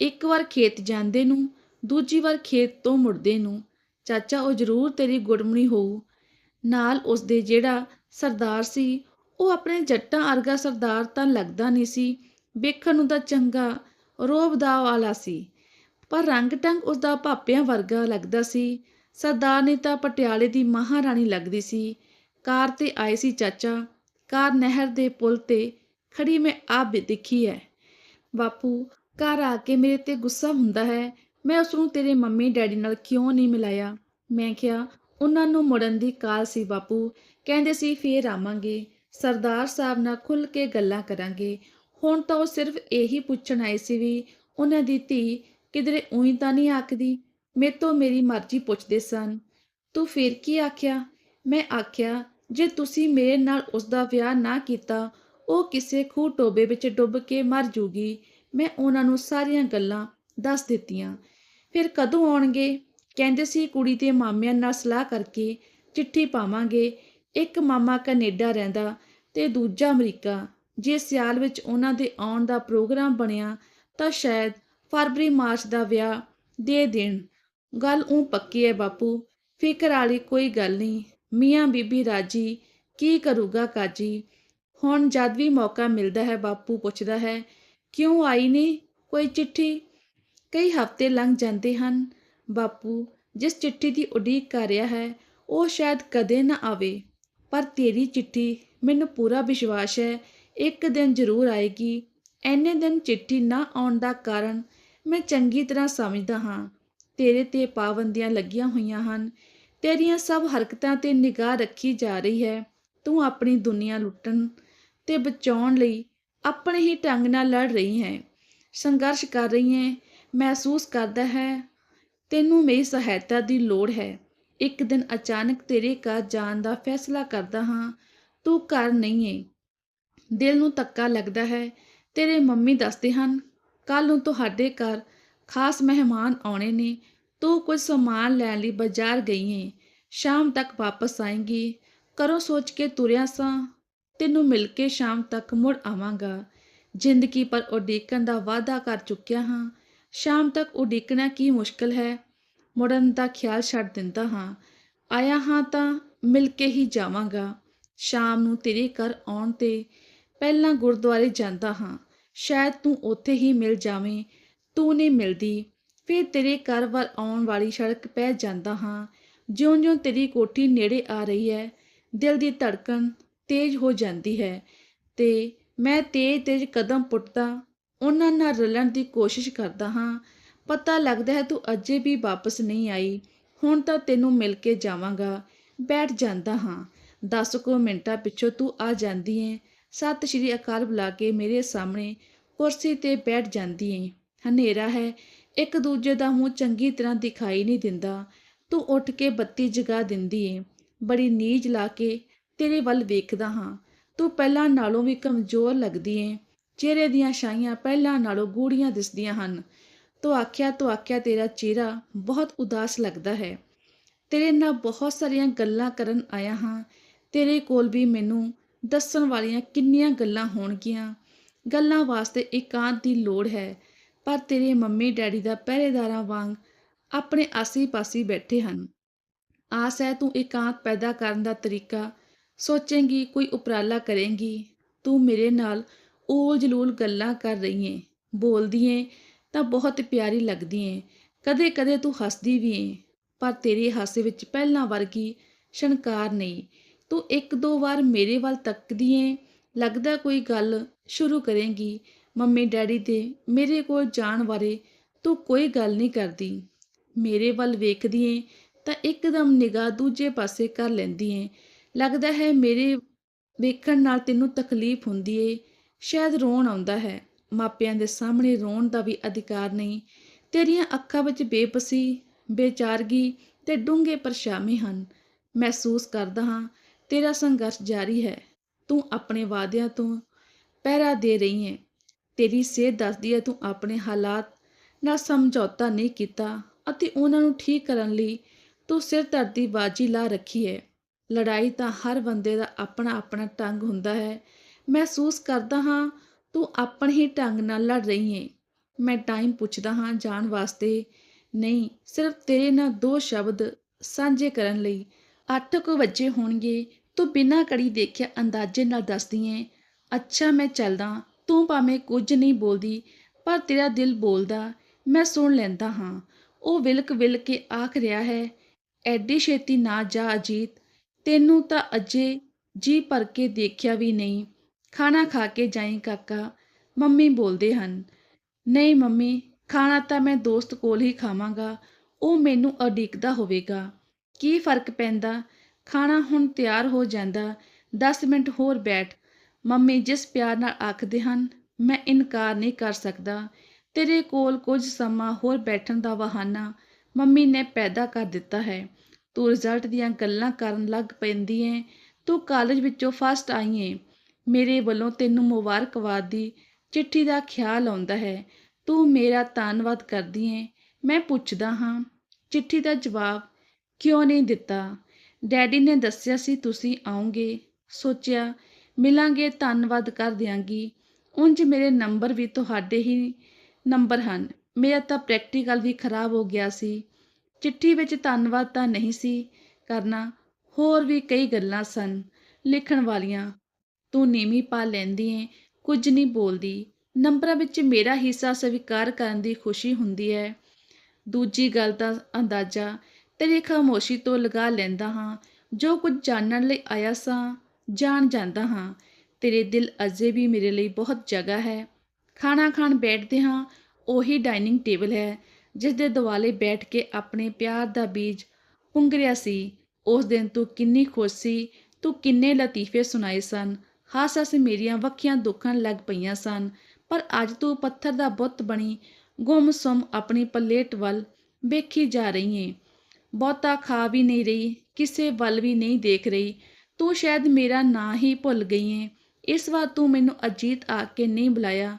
[SPEAKER 1] ਇੱਕ ਵਾਰ ਖੇਤ ਜਾਂਦੇ ਨੂੰ, ਦੂਜੀ ਵਾਰ ਖੇਤ ਤੋਂ ਮੁੜਦੇ ਨੂੰ, ਚਾਚਾ ਉਹ ਜ਼ਰੂਰ ਤੇਰੀ ਗੁੜਮਣੀ ਹੋਊ। ਨਾਲ ਉਸਦੇ ਜਿਹੜਾ ਸਰਦਾਰ ਸੀ, ਉਹ ਆਪਣੇ ਜੱਟਾਂ ਅਰਗਾ ਸਰਦਾਰ ਤਾਂ ਲੱਗਦਾ ਨਹੀਂ ਸੀ, ਵੇਖਣ ਨੂੰ ਤਾਂ ਚੰਗਾ ਰੋਬ ਦਾ ਵਾਲਾ ਸੀ। ਪਰ ਰੰਗ ਟੰਗ ਉਸਦਾ ਭਾਪਿਆਂ ਵਰਗਾ ਲੱਗਦਾ ਸੀ। ਸਰਦਾਰ ਨੇ ਤਾਂ ਪਟਿਆਲੇ ਦੀ ਮਹਾਰਾਣੀ ਲੱਗਦੀ ਸੀ। ਕਾਰ ਤੇ ਆਏ ਸੀ ਚਾਚਾ। ਕਾਰ ਨਹਿਰ ਦੇ ਪੁਲ ਤੇ ਖੜੀ ਮੈਂ ਆਪ ਦੇਖੀ ਹੈ ਬਾਪੂ ਘਰ ਆ ਕੇ ਮੇਰੇ ਤੇ ਗੁੱਸਾ ਹੁੰਦਾ ਹੈ। ਮੈਂ ਉਸ ਨੂੰ ਤੇਰੇ ਮੰਮੀ, ਡੈਡੀ ਨਾਲ ਕਿਉਂ ਨਹੀਂ ਮਿਲਾਇਆ? ਮੈਂ ਕਿਹਾ, ਉਹਨਾਂ ਨੂੰ ਮੁੜਨ ਦੀ ਕਾਲ ਸੀ ਬਾਪੂ। ਕਹਿੰਦੇ ਸੀ, ਫੇਰ ਆਵਾਂਗੇ। ਸਰਦਾਰ ਸਾਹਿਬ ਨਾਲ ਖੁੱਲ ਕੇ ਗੱਲਾਂ ਕਰਾਂਗੇ। ਹੁਣ ਤਾਂ ਉਹ ਸਿਰਫ ਇਹੀ ਪੁੱਛਣ ਆਏ ਸੀ ਵੀ ਉਹਨਾਂ ਦੀ ਧੀ ਕਿਧਰੇ ਉਹੀ ਤਾਂ ਨਹੀਂ ਆਖਦੀ? ਮੇਰੇ ਤੋਂ ਮੇਰੀ ਮਰਜ਼ੀ ਪੁੱਛਦੇ ਸਨ। ਤੂੰ ਫੇਰ ਕੀ ਆਖਿਆ? ਮੈਂ ਆਖਿਆ, ਜੇ ਤੁਸੀਂ ਮੇਰੇ ਨਾਲ ਉਸ ਦਾ ਵਿਆਹ ਨਾ ਕੀਤਾ, ਉਹ ਕਿਸੇ ਖੂਹ ਟੋਬੇ ਵਿੱਚ ਡੁੱਬ ਕੇ ਮਰ ਜੂਗੀ। ਮੈਂ ਉਹਨਾਂ ਨੂੰ ਸਾਰੀਆਂ ਗੱਲਾਂ ਦੱਸ ਦਿੱਤੀਆਂ। ਫਿਰ ਕਦੋਂ ਆਉਣਗੇ? ਕਹਿੰਦੇ ਸੀ ਕੁੜੀ ਦੇ ਮਾਮਿਆਂ ਨਾਲ ਸਲਾਹ ਕਰਕੇ ਚਿੱਠੀ ਪਾਵਾਂਗੇ। ਇੱਕ ਮਾਮਾ ਕੈਨੇਡਾ ਰਹਿੰਦਾ ਤੇ ਦੂਜਾ ਅਮਰੀਕਾ। ਜੇ ਸਿਆਲ ਵਿੱਚ ਉਹਨਾਂ ਦੇ ਆਉਣ ਦਾ ਪ੍ਰੋਗਰਾਮ ਬਣਿਆ ਤਾਂ ਸ਼ਾਇਦ ਫਰਵਰੀ, ਮਾਰਚ ਦਾ ਵਿਆਹ ਦੇ ਦੇਣ। ਗੱਲ ਉਹ ਪੱਕੀ ਹੈ ਬਾਪੂ, ਫਿਕਰ ਵਾਲੀ ਕੋਈ ਗੱਲ ਨਹੀਂ। ਮੀਆਂ ਬੀਬੀ ਰਾਜੀ, ਕੀ ਕਰੂਗਾ ਕਾਜੀ? ਹੁਣ ਜਦ ਵੀ ਮੌਕਾ ਮਿਲਦਾ ਹੈ ਬਾਪੂ ਪੁੱਛਦਾ ਹੈ ਕਿਉਂ ਆਈ ਨਹੀਂ ਕੋਈ ਚਿੱਠੀ? ਕਈ ਹਫ਼ਤੇ ਲੰਘ ਜਾਂਦੇ ਹਨ। ਬਾਪੂ, ਜਿਸ ਚਿੱਠੀ ਦੀ ਉਡੀਕ ਕਰ ਰਿਹਾ ਹੈ, ਉਹ ਸ਼ਾਇਦ ਕਦੇ ਨਾ ਆਵੇ। ਪਰ ਤੇਰੀ ਚਿੱਠੀ ਮੈਨੂੰ ਪੂਰਾ ਵਿਸ਼ਵਾਸ ਹੈ, ਇੱਕ ਦਿਨ ਜ਼ਰੂਰ ਆਏਗੀ। ਐਨੇ ਦਿਨ ਚਿੱਠੀ ਨਾ ਆਉਣ ਦਾ ਕਾਰਨ ਮੈਂ ਚੰਗੀ ਤਰ੍ਹਾਂ ਸਮਝਦਾ ਹਾਂ। ਤੇਰੇ ਤੇ ਪਾਬੰਦੀਆਂ ਲੱਗੀਆਂ ਹੋਈਆਂ ਹਨ। ਤੇਰੀਆਂ ਸਭ ਹਰਕਤਾਂ ਤੇ ਨਿਗਾਹ ਰੱਖੀ ਜਾ ਰਹੀ ਹੈ। ਤੂੰ ਆਪਣੀ ਦੁਨੀਆ ਲੁੱਟਣ ਤੇ ਬਚਾਉਣ ਲਈ ਆਪਣੇ ਹੀ ਢੰਗ ਨਾਲ ਲੜ ਰਹੀ ਹੈ, ਸੰਘਰਸ਼ ਕਰ ਰਹੀ ਹੈ, ਮਹਿਸੂਸ ਕਰਦਾ ਹੈ, ਤੈਨੂੰ ਮੇਰੀ ਸਹਾਇਤਾ ਦੀ ਲੋੜ ਹੈ। ਇੱਕ ਦਿਨ ਅਚਾਨਕ ਤੇਰੇ ਘਰ ਜਾਣ ਦਾ ਫੈਸਲਾ ਕਰਦਾ ਹਾਂ। ਤੂੰ ਘਰ ਨਹੀਂ ਹੈ ਦਿਲ ਨੂੰ ਧੱਕਾ ਲੱਗਦਾ ਹੈ। ਤੇਰੇ ਮੰਮੀ ਦੱਸਦੇ ਹਨ ਕੱਲ ਨੂੰ ਤੁਹਾਡੇ ਘਰ ਖਾਸ ਮਹਿਮਾਨ ਆਉਣੇ ਨੇ। ਤੂੰ ਕੁਝ ਸਮਾਨ ਲੈਣ ਲਈ ਬਾਜ਼ਾਰ ਗਈ ਹੈ ਸ਼ਾਮ ਤੱਕ ਵਾਪਸ ਆਏਂਗੀ। ਕਰੋ ਸੋਚ ਕੇ ਤੁਰਿਆ ਸਾਂ। ਤੈਨੂੰ ਮਿਲ ਕੇ ਸ਼ਾਮ ਤੱਕ ਮੁੜ ਆਵਾਂਗਾ। ਜ਼ਿੰਦਗੀ ਪਰ ਉਡੀਕਣ ਦਾ ਵਾਅਦਾ ਕਰ ਚੁੱਕਿਆ ਹਾਂ। ਸ਼ਾਮ ਤੱਕ ਉਡੀਕਣਾ ਕੀ ਮੁਸ਼ਕਲ ਹੈ? ਮੁੜਨ ਦਾ ਖਿਆਲ ਛੱਡ ਦਿੰਦਾ ਹਾਂ। ਆਇਆ ਹਾਂ ਤਾਂ ਮਿਲ ਕੇ ਹੀ ਜਾਵਾਂਗਾ। ਸ਼ਾਮ ਨੂੰ ਤੇਰੇ ਘਰ ਆਉਣ ਤੇ ਪਹਿਲਾਂ ਗੁਰਦੁਆਰੇ ਜਾਂਦਾ ਹਾਂ। ਸ਼ਾਇਦ ਤੂੰ ਉੱਥੇ ਹੀ ਮਿਲ ਜਾਵੇਂ। ਤੂੰ ਨਹੀਂ ਮਿਲਦੀ। ਫਿਰ ਤੇਰੇ ਘਰ ਵੱਲ ਆਉਣ ਵਾਲੀ ਸੜਕ ਪੈ ਜਾਂਦਾ ਹਾਂ। ਜਿਉਂ-ਜਿਉਂ ਤੇਰੀ ਕੋਠੀ ਨੇੜੇ ਆ ਰਹੀ ਹੈ। ਦਿਲ ਦੀ ਧੜਕਣ ਤੇਜ਼ ਹੋ ਜਾਂਦੀ ਹੈ ਤੇ ਮੈਂ ਤੇਜ਼-ਤੇਜ਼ ਕਦਮ ਪੁੱਟਦਾ, ਉਹਨਾਂ ਨਾਲ ਰਲਣ ਦੀ ਕੋਸ਼ਿਸ਼ ਕਰਦਾ ਹਾਂ। ਪਤਾ ਲੱਗਦਾ ਹੈ ਤੂੰ ਅਜੇ ਵੀ ਵਾਪਸ ਨਹੀਂ ਆਈ। ਹੁਣ ਤਾਂ ਤੈਨੂੰ ਮਿਲ ਕੇ ਜਾਵਾਂਗਾ। ਬੈਠ ਜਾਂਦਾ ਹਾਂ। 10 ਕੁ ਮਿੰਟਾਂ ਪਿੱਛੋਂ ਤੂੰ ਆ ਜਾਂਦੀ ਏ। ਸਤਿ ਸ਼੍ਰੀ ਅਕਾਲ ਬੁਲਾ ਕੇ ਮੇਰੇ ਸਾਹਮਣੇ ਕੁਰਸੀ ਤੇ ਬੈਠ ਜਾਂਦੀ ਏ। ਹਨੇਰਾ ਹੈ। ਇੱਕ ਦੂਜੇ ਦਾ ਮੂੰਹ ਚੰਗੀ ਤਰ੍ਹਾਂ ਦਿਖਾਈ ਨਹੀਂ ਦਿੰਦਾ। ਤੂੰ ਉੱਠ ਕੇ ਬੱਤੀ ਜਗਾ ਦਿੰਦੀ ਏ। ਬੜੀ ਨੀਜ ਲਾ ਕੇ ਤੇਰੇ ਵੱਲ ਵੇਖਦਾ ਹਾਂ। ਤੂੰ ਪਹਿਲਾਂ ਨਾਲੋਂ ਵੀ ਕਮਜ਼ੋਰ ਲੱਗਦੀ ਏ। ਚਿਹਰੇ ਦੀਆਂ ਛਾਈਆਂ ਪਹਿਲਾਂ ਨਾਲੋਂ ਗੂੜੀਆਂ ਦਿਸਦੀਆਂ ਹਨ। ਤੂੰ ਆਖਿਆ ਤੂੰ ਆਖਿਆ, ਤੇਰਾ ਚਿਹਰਾ ਬਹੁਤ ਉਦਾਸ ਲੱਗਦਾ ਹੈ। ਤੇਰੇ ਨਾਲ ਬਹੁਤ ਸਾਰੀਆਂ ਗੱਲਾਂ ਕਰਨ ਆਇਆ ਹਾਂ। ਤੇਰੇ ਕੋਲ ਵੀ ਮੈਨੂੰ ਦੱਸਣ ਵਾਲੀਆਂ ਕਿੰਨੀਆਂ ਗੱਲਾਂ ਹੋਣਗੀਆਂ। ਗੱਲਾਂ ਵਾਸਤੇ ਇਕਾਂਤ ਦੀ ਲੋੜ ਹੈ। ਪਰ ਤੇਰੇ ਮੰਮੀ ਡੈਡੀ ਦਾ ਪਹਿਰੇਦਾਰਾਂ ਵਾਂਗ ਆਪਣੇ ਆਸੀ-ਪਾਸੀ ਬੈਠੇ ਹਨ। ਆਸ ਹੈ ਤੂੰ ਇਕਾਂਤ ਪੈਦਾ ਕਰਨ ਦਾ ਤਰੀਕਾ ਸੋਚੇਂਗੀ, ਕੋਈ ਉਪਰਾਲਾ ਕਰੇਂਗੀ। ਤੂੰ ਮੇਰੇ ਨਾਲ ਊਲ ਜਲੂਲ ਗੱਲਾਂ ਕਰ ਰਹੀ ਏ ਬੋਲਦੀ ਏ ਤਾਂ ਬਹੁਤ ਪਿਆਰੀ ਲੱਗਦੀ ਏ ਕਦੇ ਕਦੇ ਤੂੰ ਹੱਸਦੀ ਵੀ ਏ। ਪਰ ਤੇਰੇ ਹਾਸੇ ਵਿੱਚ ਪਹਿਲਾਂ ਵਰਗੀ ਸ਼ਣਕਾਰ ਨਹੀਂ। ਤੂੰ ਇੱਕ ਦੋ ਵਾਰ ਮੇਰੇ ਵੱਲ ਤੱਕਦੀ ਏ ਲੱਗਦਾ ਕੋਈ ਗੱਲ ਸ਼ੁਰੂ ਕਰੇਂਗੀ। ਮੰਮੀ ਡੈਡੀ ਦੇ ਮੇਰੇ ਕੋਲ ਜਾਣ ਬਾਰੇ ਤੂੰ ਕੋਈ ਗੱਲ ਨਹੀਂ ਕਰਦੀ। ਮੇਰੇ ਵੱਲ ਵੇਖਦੀ ਏ ਤਾਂ ਇੱਕਦਮ ਨਿਗਾਹ ਦੂਜੇ ਪਾਸੇ ਕਰ ਲੈਂਦੀ ਏ ਲੱਗਦਾ ਹੈ ਮੇਰੇ ਵੇਖਣ ਨਾਲ ਤੈਨੂੰ ਤਕਲੀਫ ਹੁੰਦੀ ਏ। ਸ਼ਾਇਦ ਰੋਣ ਆਉਂਦਾ ਹੈ। ਮਾਪਿਆਂ ਦੇ ਸਾਹਮਣੇ ਰੋਣ ਦਾ ਵੀ ਅਧਿਕਾਰ ਨਹੀਂ। ਤੇਰੀਆਂ ਅੱਖਾਂ ਵਿੱਚ ਬੇਬਸੀ, ਬੇਚਾਰਗੀ ਤੇ ਡੂੰਘੇ ਪਰਛਾਵੇਂ ਹਨ। ਮਹਿਸੂਸ ਕਰਦਾ ਹਾਂ, ਤੇਰਾ ਸੰਘਰਸ਼ ਜਾਰੀ ਹੈ। ਤੂੰ ਆਪਣੇ ਵਾਅਦਿਆਂ ਤੋਂ ਪਹਿਰਾ ਦੇ ਰਹੀ ਹੈ ਤੇਰੀ ਸਿਹਤ ਦੱਸਦੀ ਹੈ ਤੂੰ ਆਪਣੇ ਹਾਲਾਤ ਨਾਲ ਸਮਝੌਤਾ ਨਹੀਂ ਕੀਤਾ ਅਤੇ ਉਹਨਾਂ ਨੂੰ ਠੀਕ ਕਰਨ ਲਈ ਤੂੰ ਸਿਰ ਸਿਰਦਰਦੀ ਬਾਜੀ ਲਾ ਰੱਖੀ ਹੈ। ਲੜਾਈ ਤਾਂ ਹਰ ਬੰਦੇ ਦਾ ਆਪਣਾ ਆਪਣਾ ਢੰਗ ਹੁੰਦਾ ਹੈ। ਮਹਿਸੂਸ ਕਰਦਾ ਹਾਂ, ਤੂੰ ਆਪਣੇ ਹੀ ਢੰਗ ਨਾਲ ਲੜ ਰਹੀ ਹੈ ਮੈਂ ਟਾਈਮ ਪੁੱਛਦਾ ਹਾਂ ਜਾਣ ਵਾਸਤੇ, ਨਹੀਂ, ਸਿਰਫ ਤੇਰੇ ਨਾਲ ਦੋ ਸ਼ਬਦ ਸਾਂਝੇ ਕਰਨ ਲਈ 8 ਕੁ ਵਜੇ ਹੋਣਗੇ। ਤੂੰ ਬਿਨਾਂ ਕੜੀ ਦੇਖਿਆ ਅੰਦਾਜ਼ੇ ਨਾਲ ਦੱਸਦੀ ਏ, ਅੱਛਾ, ਮੈਂ ਚੱਲਦਾ, ਤੂੰ ਭਾਵੇਂ ਕੁਝ ਨਹੀਂ ਬੋਲਦੀ, ਪਰ ਤੇਰਾ ਦਿਲ ਬੋਲਦਾ, ਮੈਂ ਸੁਣ ਲੈਂਦਾ ਹਾਂ। ਉਹ ਵਿਲਕ ਵਿਲਕ ਕੇ ਆਖ ਰਿਹਾ ਹੈ, ਐਡੀ ਛੇਤੀ ਨਾ ਜਾ, ਅਜੀਤ। ਤੈਨੂੰ ਤਾਂ ਅਜੇ ਜੀ ਭਰ ਕੇ ਦੇਖਿਆ ਵੀ ਨਹੀਂ। ਖਾਣਾ ਖਾ ਕੇ ਜਾਈਂ ਕਾਕਾ, ਮੰਮੀ ਬੋਲਦੇ ਹਨ। ਨਹੀਂ ਮੰਮੀ, ਖਾਣਾ ਤਾਂ ਮੈਂ ਦੋਸਤ ਕੋਲ ਹੀ ਖਾਵਾਂਗਾ, ਉਹ ਮੈਨੂੰ ਉਡੀਕਦਾ ਹੋਵੇਗਾ। ਕੀ ਫ਼ਰਕ ਪੈਂਦਾ? ਖਾਣਾ ਹੁਣ ਤਿਆਰ ਹੋ ਜਾਂਦਾ 10 ਮਿੰਟ ਹੋਰ ਬੈਠ। ਮੰਮੀ ਜਿਸ ਪਿਆਰ ਨਾਲ ਆਖਦੇ ਹਨ, ਮੈਂ ਇਨਕਾਰ ਨਹੀਂ ਕਰ ਸਕਦਾ। ਤੇਰੇ ਕੋਲ ਕੁਝ ਸਮਾਂ ਹੋਰ ਬੈਠਣ ਦਾ ਬਹਾਨਾ ਮੰਮੀ ਨੇ ਪੈਦਾ ਕਰ ਦਿੱਤਾ ਹੈ। ਤੂੰ ਰਿਜ਼ਲਟ ਦੀਆਂ ਗੱਲਾਂ ਕਰਨ ਲੱਗ ਪੈਂਦੀ ਏ। ਤੂੰ ਕਾਲਜ ਵਿੱਚੋਂ ਫਸਟ ਆਈ ਏ। ਮੇਰੇ ਵੱਲੋਂ ਤੈਨੂੰ ਮੁਬਾਰਕਬਾਦ ਦੀ ਚਿੱਠੀ ਦਾ ਖਿਆਲ ਆਉਂਦਾ ਹੈ। ਤੂੰ ਮੇਰਾ ਧੰਨਵਾਦ ਕਰਦੀ ਏ। ਮੈਂ ਪੁੱਛਦਾ ਹਾਂ, ਚਿੱਠੀ ਦਾ ਜਵਾਬ ਕਿਉਂ ਨਹੀਂ ਦਿੱਤਾ? ਡੈਡੀ ਨੇ ਦੱਸਿਆ ਸੀ ਤੁਸੀਂ ਆਉਂਗੇ ਸੋਚਿਆ, ਮਿਲਾਂਗੇ, ਧੰਨਵਾਦ ਕਰ ਦਿਆਂਗੀ। ਉਂਝ ਮੇਰੇ ਨੰਬਰ ਵੀ ਤੁਹਾਡੇ ਹੀ ਨੰਬਰ ਹਨ। ਮੇਰਾ ਤਾਂ ਪ੍ਰੈਕਟੀਕਲ ਵੀ ਖਰਾਬ ਹੋ ਗਿਆ ਸੀ। ਚਿੱਠੀ ਵਿੱਚ ਧੰਨਵਾਦ ਤਾਂ ਨਹੀਂ ਸੀ ਕਰਨਾ, ਹੋਰ ਵੀ ਕਈ ਗੱਲਾਂ ਸਨ। ਲਿਖਣ ਵਾਲੀਆਂ, ਤੂੰ ਨੀਵੀਂ ਪਾ ਲੈਂਦੀ ਏ, ਕੁਝ ਨਹੀਂ ਬੋਲਦੀ। ਨੰਬਰਾਂ ਵਿੱਚ ਮੇਰਾ ਹਿੱਸਾ ਸਵੀਕਾਰ ਕਰਨ ਦੀ ਖੁਸ਼ੀ ਹੁੰਦੀ ਹੈ। ਦੂਜੀ ਗੱਲ ਦਾ ਅੰਦਾਜ਼ਾ, ਤੇਰੀ ਖਾਮੋਸ਼ੀ ਤੋਂ ਲਗਾ ਲੈਂਦਾ ਹਾਂ। ਜੋ ਕੁਝ ਜਾਣਨ ਲਈ ਆਇਆ ਸਾਂ, ਜਾਣ ਜਾਂਦਾ ਹਾਂ। ਤੇਰੇ ਦਿਲ ਅਜੇ ਵੀ ਮੇਰੇ ਲਈ ਬਹੁਤ ਜਗ੍ਹਾ ਹੈ। ਖਾਣਾ ਖਾਣ ਬੈਠਦੇ ਹਾਂ, ਉਹੀ ਡਾਈਨਿੰਗ ਟੇਬਲ ਹੈ। ਜਿਸ ਦੇ ਦੁਆਲੇ ਬੈਠ ਕੇ ਆਪਣੇ ਪਿਆਰ ਦਾ ਬੀਜ ਪੁੰਗਰਿਆ ਸੀ, ਉਸ ਦਿਨ ਤੂੰ ਕਿੰਨੀ ਖੁਸ਼ ਸੀ, ਤੂੰ ਕਿੰਨੇ ਲਤੀਫੇ ਸੁਣਾਏ ਸਨ। ਹੱਸ ਹੱਸ ਮੇਰੀਆਂ ਵੱਖੀਆਂ ਦੁੱਖਣ ਲੱਗ ਪਈਆਂ ਸਨ, ਪਰ ਅੱਜ ਤੂੰ ਪੱਥਰ ਦਾ ਬੁੱਤ ਬਣੀ, ਗੁੰਮਸੁੰਮ ਆਪਣੀ ਪਲੇਟ ਵੱਲ ਵੇਖੀ ਜਾ ਰਹੀ ਏ। ਬਹੁਤਾ ਖਾ ਵੀ ਨਹੀਂ ਰਹੀ, ਕਿਸੇ ਵੱਲ ਵੀ ਨਹੀਂ ਦੇਖ ਰਹੀ, ਤੂੰ ਸ਼ਾਇਦ ਮੇਰਾ ਨਾਂ ਹੀ ਭੁੱਲ ਗਈ ਏ। ਇਸ ਵਾਰ ਤੂੰ ਮੈਨੂੰ ਅਜੀਤ ਆ ਕੇ ਨਹੀਂ ਬੁਲਾਇਆ,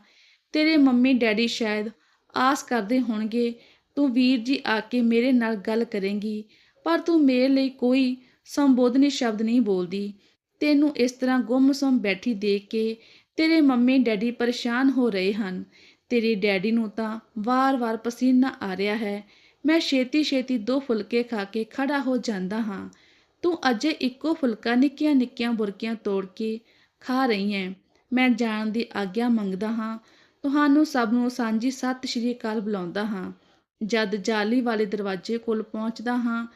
[SPEAKER 1] ਤੇਰੇ ਮੰਮੀ ਡੈਡੀ ਸ਼ਾਇਦ ਆਸ ਕਰਦੇ ਹੋਣਗੇ, ਤੂੰ ਵੀਰ ਜੀ ਆ ਕੇ ਮੇਰੇ ਨਾਲ ਗੱਲ ਕਰੇਂਗੀ, ਪਰ ਤੂੰ ਮੇਰੇ ਲਈ ਕੋਈ ਸੰਬੋਧਨੀ ਸ਼ਬਦ ਨਹੀਂ ਬੋਲਦੀ। ਤੈਨੂੰ ਇਸ ਤਰ੍ਹਾਂ ਗੁੰਮਸੁੰਮ ਬੈਠੀ ਦੇਖ ਕੇ ਤੇਰੇ ਮੰਮੀ ਡੈਡੀ ਪਰੇਸ਼ਾਨ ਹੋ ਰਹੇ ਹਨ। ਤੇਰੇ ਡੈਡੀ ਨੂੰ ਤਾਂ ਵਾਰ-ਵਾਰ ਪਸੀਨਾ ਆ ਰਿਹਾ ਹੈ। ਮੈਂ ਛੇਤੀ-ਛੇਤੀ ਦੋ ਫੁਲਕੇ ਖਾ ਕੇ ਖੜਾ ਹੋ ਜਾਂਦਾ ਹਾਂ। ਤੂੰ ਅਜੇ ਇੱਕੋ ਫੁਲਕਾ ਨਿੱਕੀਆਂ-ਨਿੱਕੀਆਂ ਬੁਰਕੀਆਂ ਤੋੜ ਕੇ ਖਾ ਰਹੀ ਹੈ। ਮੈਂ ਜਾਣ ਦੀ ਆਗਿਆ ਮੰਗਦਾ ਹਾਂ। ਤੁਹਾਨੂੰ ਸਭ ਨੂੰ ਸਾਂਝੀ ਸਤਿ ਸ਼੍ਰੀ ਅਕਾਲ ਬੁਲਾਉਂਦਾ ਹਾਂ। ਜਦ ਜਾਲੀ ਵਾਲੇ ਦਰਵਾਜ਼ੇ ਕੋਲ ਪਹੁੰਚਦਾ ਹਾਂ,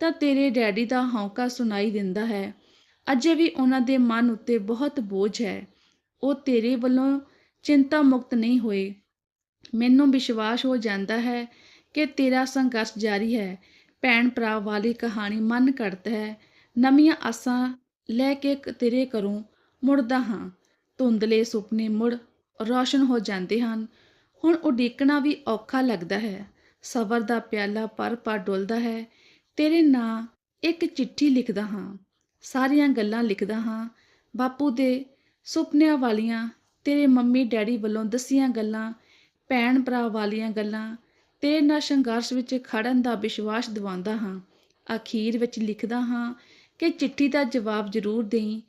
[SPEAKER 1] ਤਾਂ ਤੇਰੇ ਡੈਡੀ ਦਾ ਹੌਂਕਾ ਸੁਣਾਈ ਦਿੰਦਾ ਹੈ। ਅਜੇ ਵੀ ਉਹਨਾਂ ਦੇ ਮਨ ਉੱਤੇ ਬਹੁਤ ਬੋਝ ਹੈ। ਉਹ ਤੇਰੇ ਵੱਲੋਂ ਚਿੰਤਾ ਮੁਕਤ ਨਹੀਂ ਹੋਏ। ਮੈਨੂੰ ਵਿਸ਼ਵਾਸ ਹੋ ਜਾਂਦਾ ਹੈ ਕਿ ਤੇਰਾ ਸੰਘਰਸ਼ ਜਾਰੀ ਹੈ। ਭੈਣ ਭਰਾ ਵਾਲੀ ਕਹਾਣੀ ਮਨ ਘੜਤ ਹੈ। ਨਵੀਆਂ ਆਸਾਂ ਲੈ ਕੇ ਤੇਰੇ ਘਰੋਂ ਮੁੜਦਾ ਹਾਂ। ਧੁੰਦਲੇ ਸੁਪਨੇ ਮੁੜ ਰੌਸ਼ਨ ਹੋ ਜਾਂਦੇ ਹਨ। ਹੁਣ ਉਡੀਕਣਾ ਵੀ ਔਖਾ ਲੱਗਦਾ ਹੈ। ਸਬਰ ਦਾ ਪਿਆਲਾ ਪਰ ਪਰ ਡੁੱਲਦਾ ਹੈ। ਤੇਰੇ ਨਾਂ ਇੱਕ ਚਿੱਠੀ ਲਿਖਦਾ ਹਾਂ। ਸਾਰੀਆਂ ਗੱਲਾਂ ਲਿਖਦਾ ਹਾਂ। ਬਾਪੂ ਦੇ ਸੁਪਨਿਆਂ ਵਾਲੀਆਂ, ਤੇਰੇ ਮੰਮੀ ਡੈਡੀ ਵੱਲੋਂ ਦਸੀਆਂ ਗੱਲਾਂ, ਭੈਣ ਭਰਾ ਵਾਲੀਆਂ ਗੱਲਾਂ ਤੇਰੇ ਨਾਲ ਸੰਘਰਸ਼ ਵਿੱਚ ਖੜਨ ਦਾ ਵਿਸ਼ਵਾਸ ਦਿਵਾਉਂਦਾ ਹਾਂ। ਅਖੀਰ ਵਿੱਚ ਲਿਖਦਾ ਹਾਂ ਕਿ ਚਿੱਠੀ ਦਾ ਜਵਾਬ ਜ਼ਰੂਰ ਦੇਈਂ।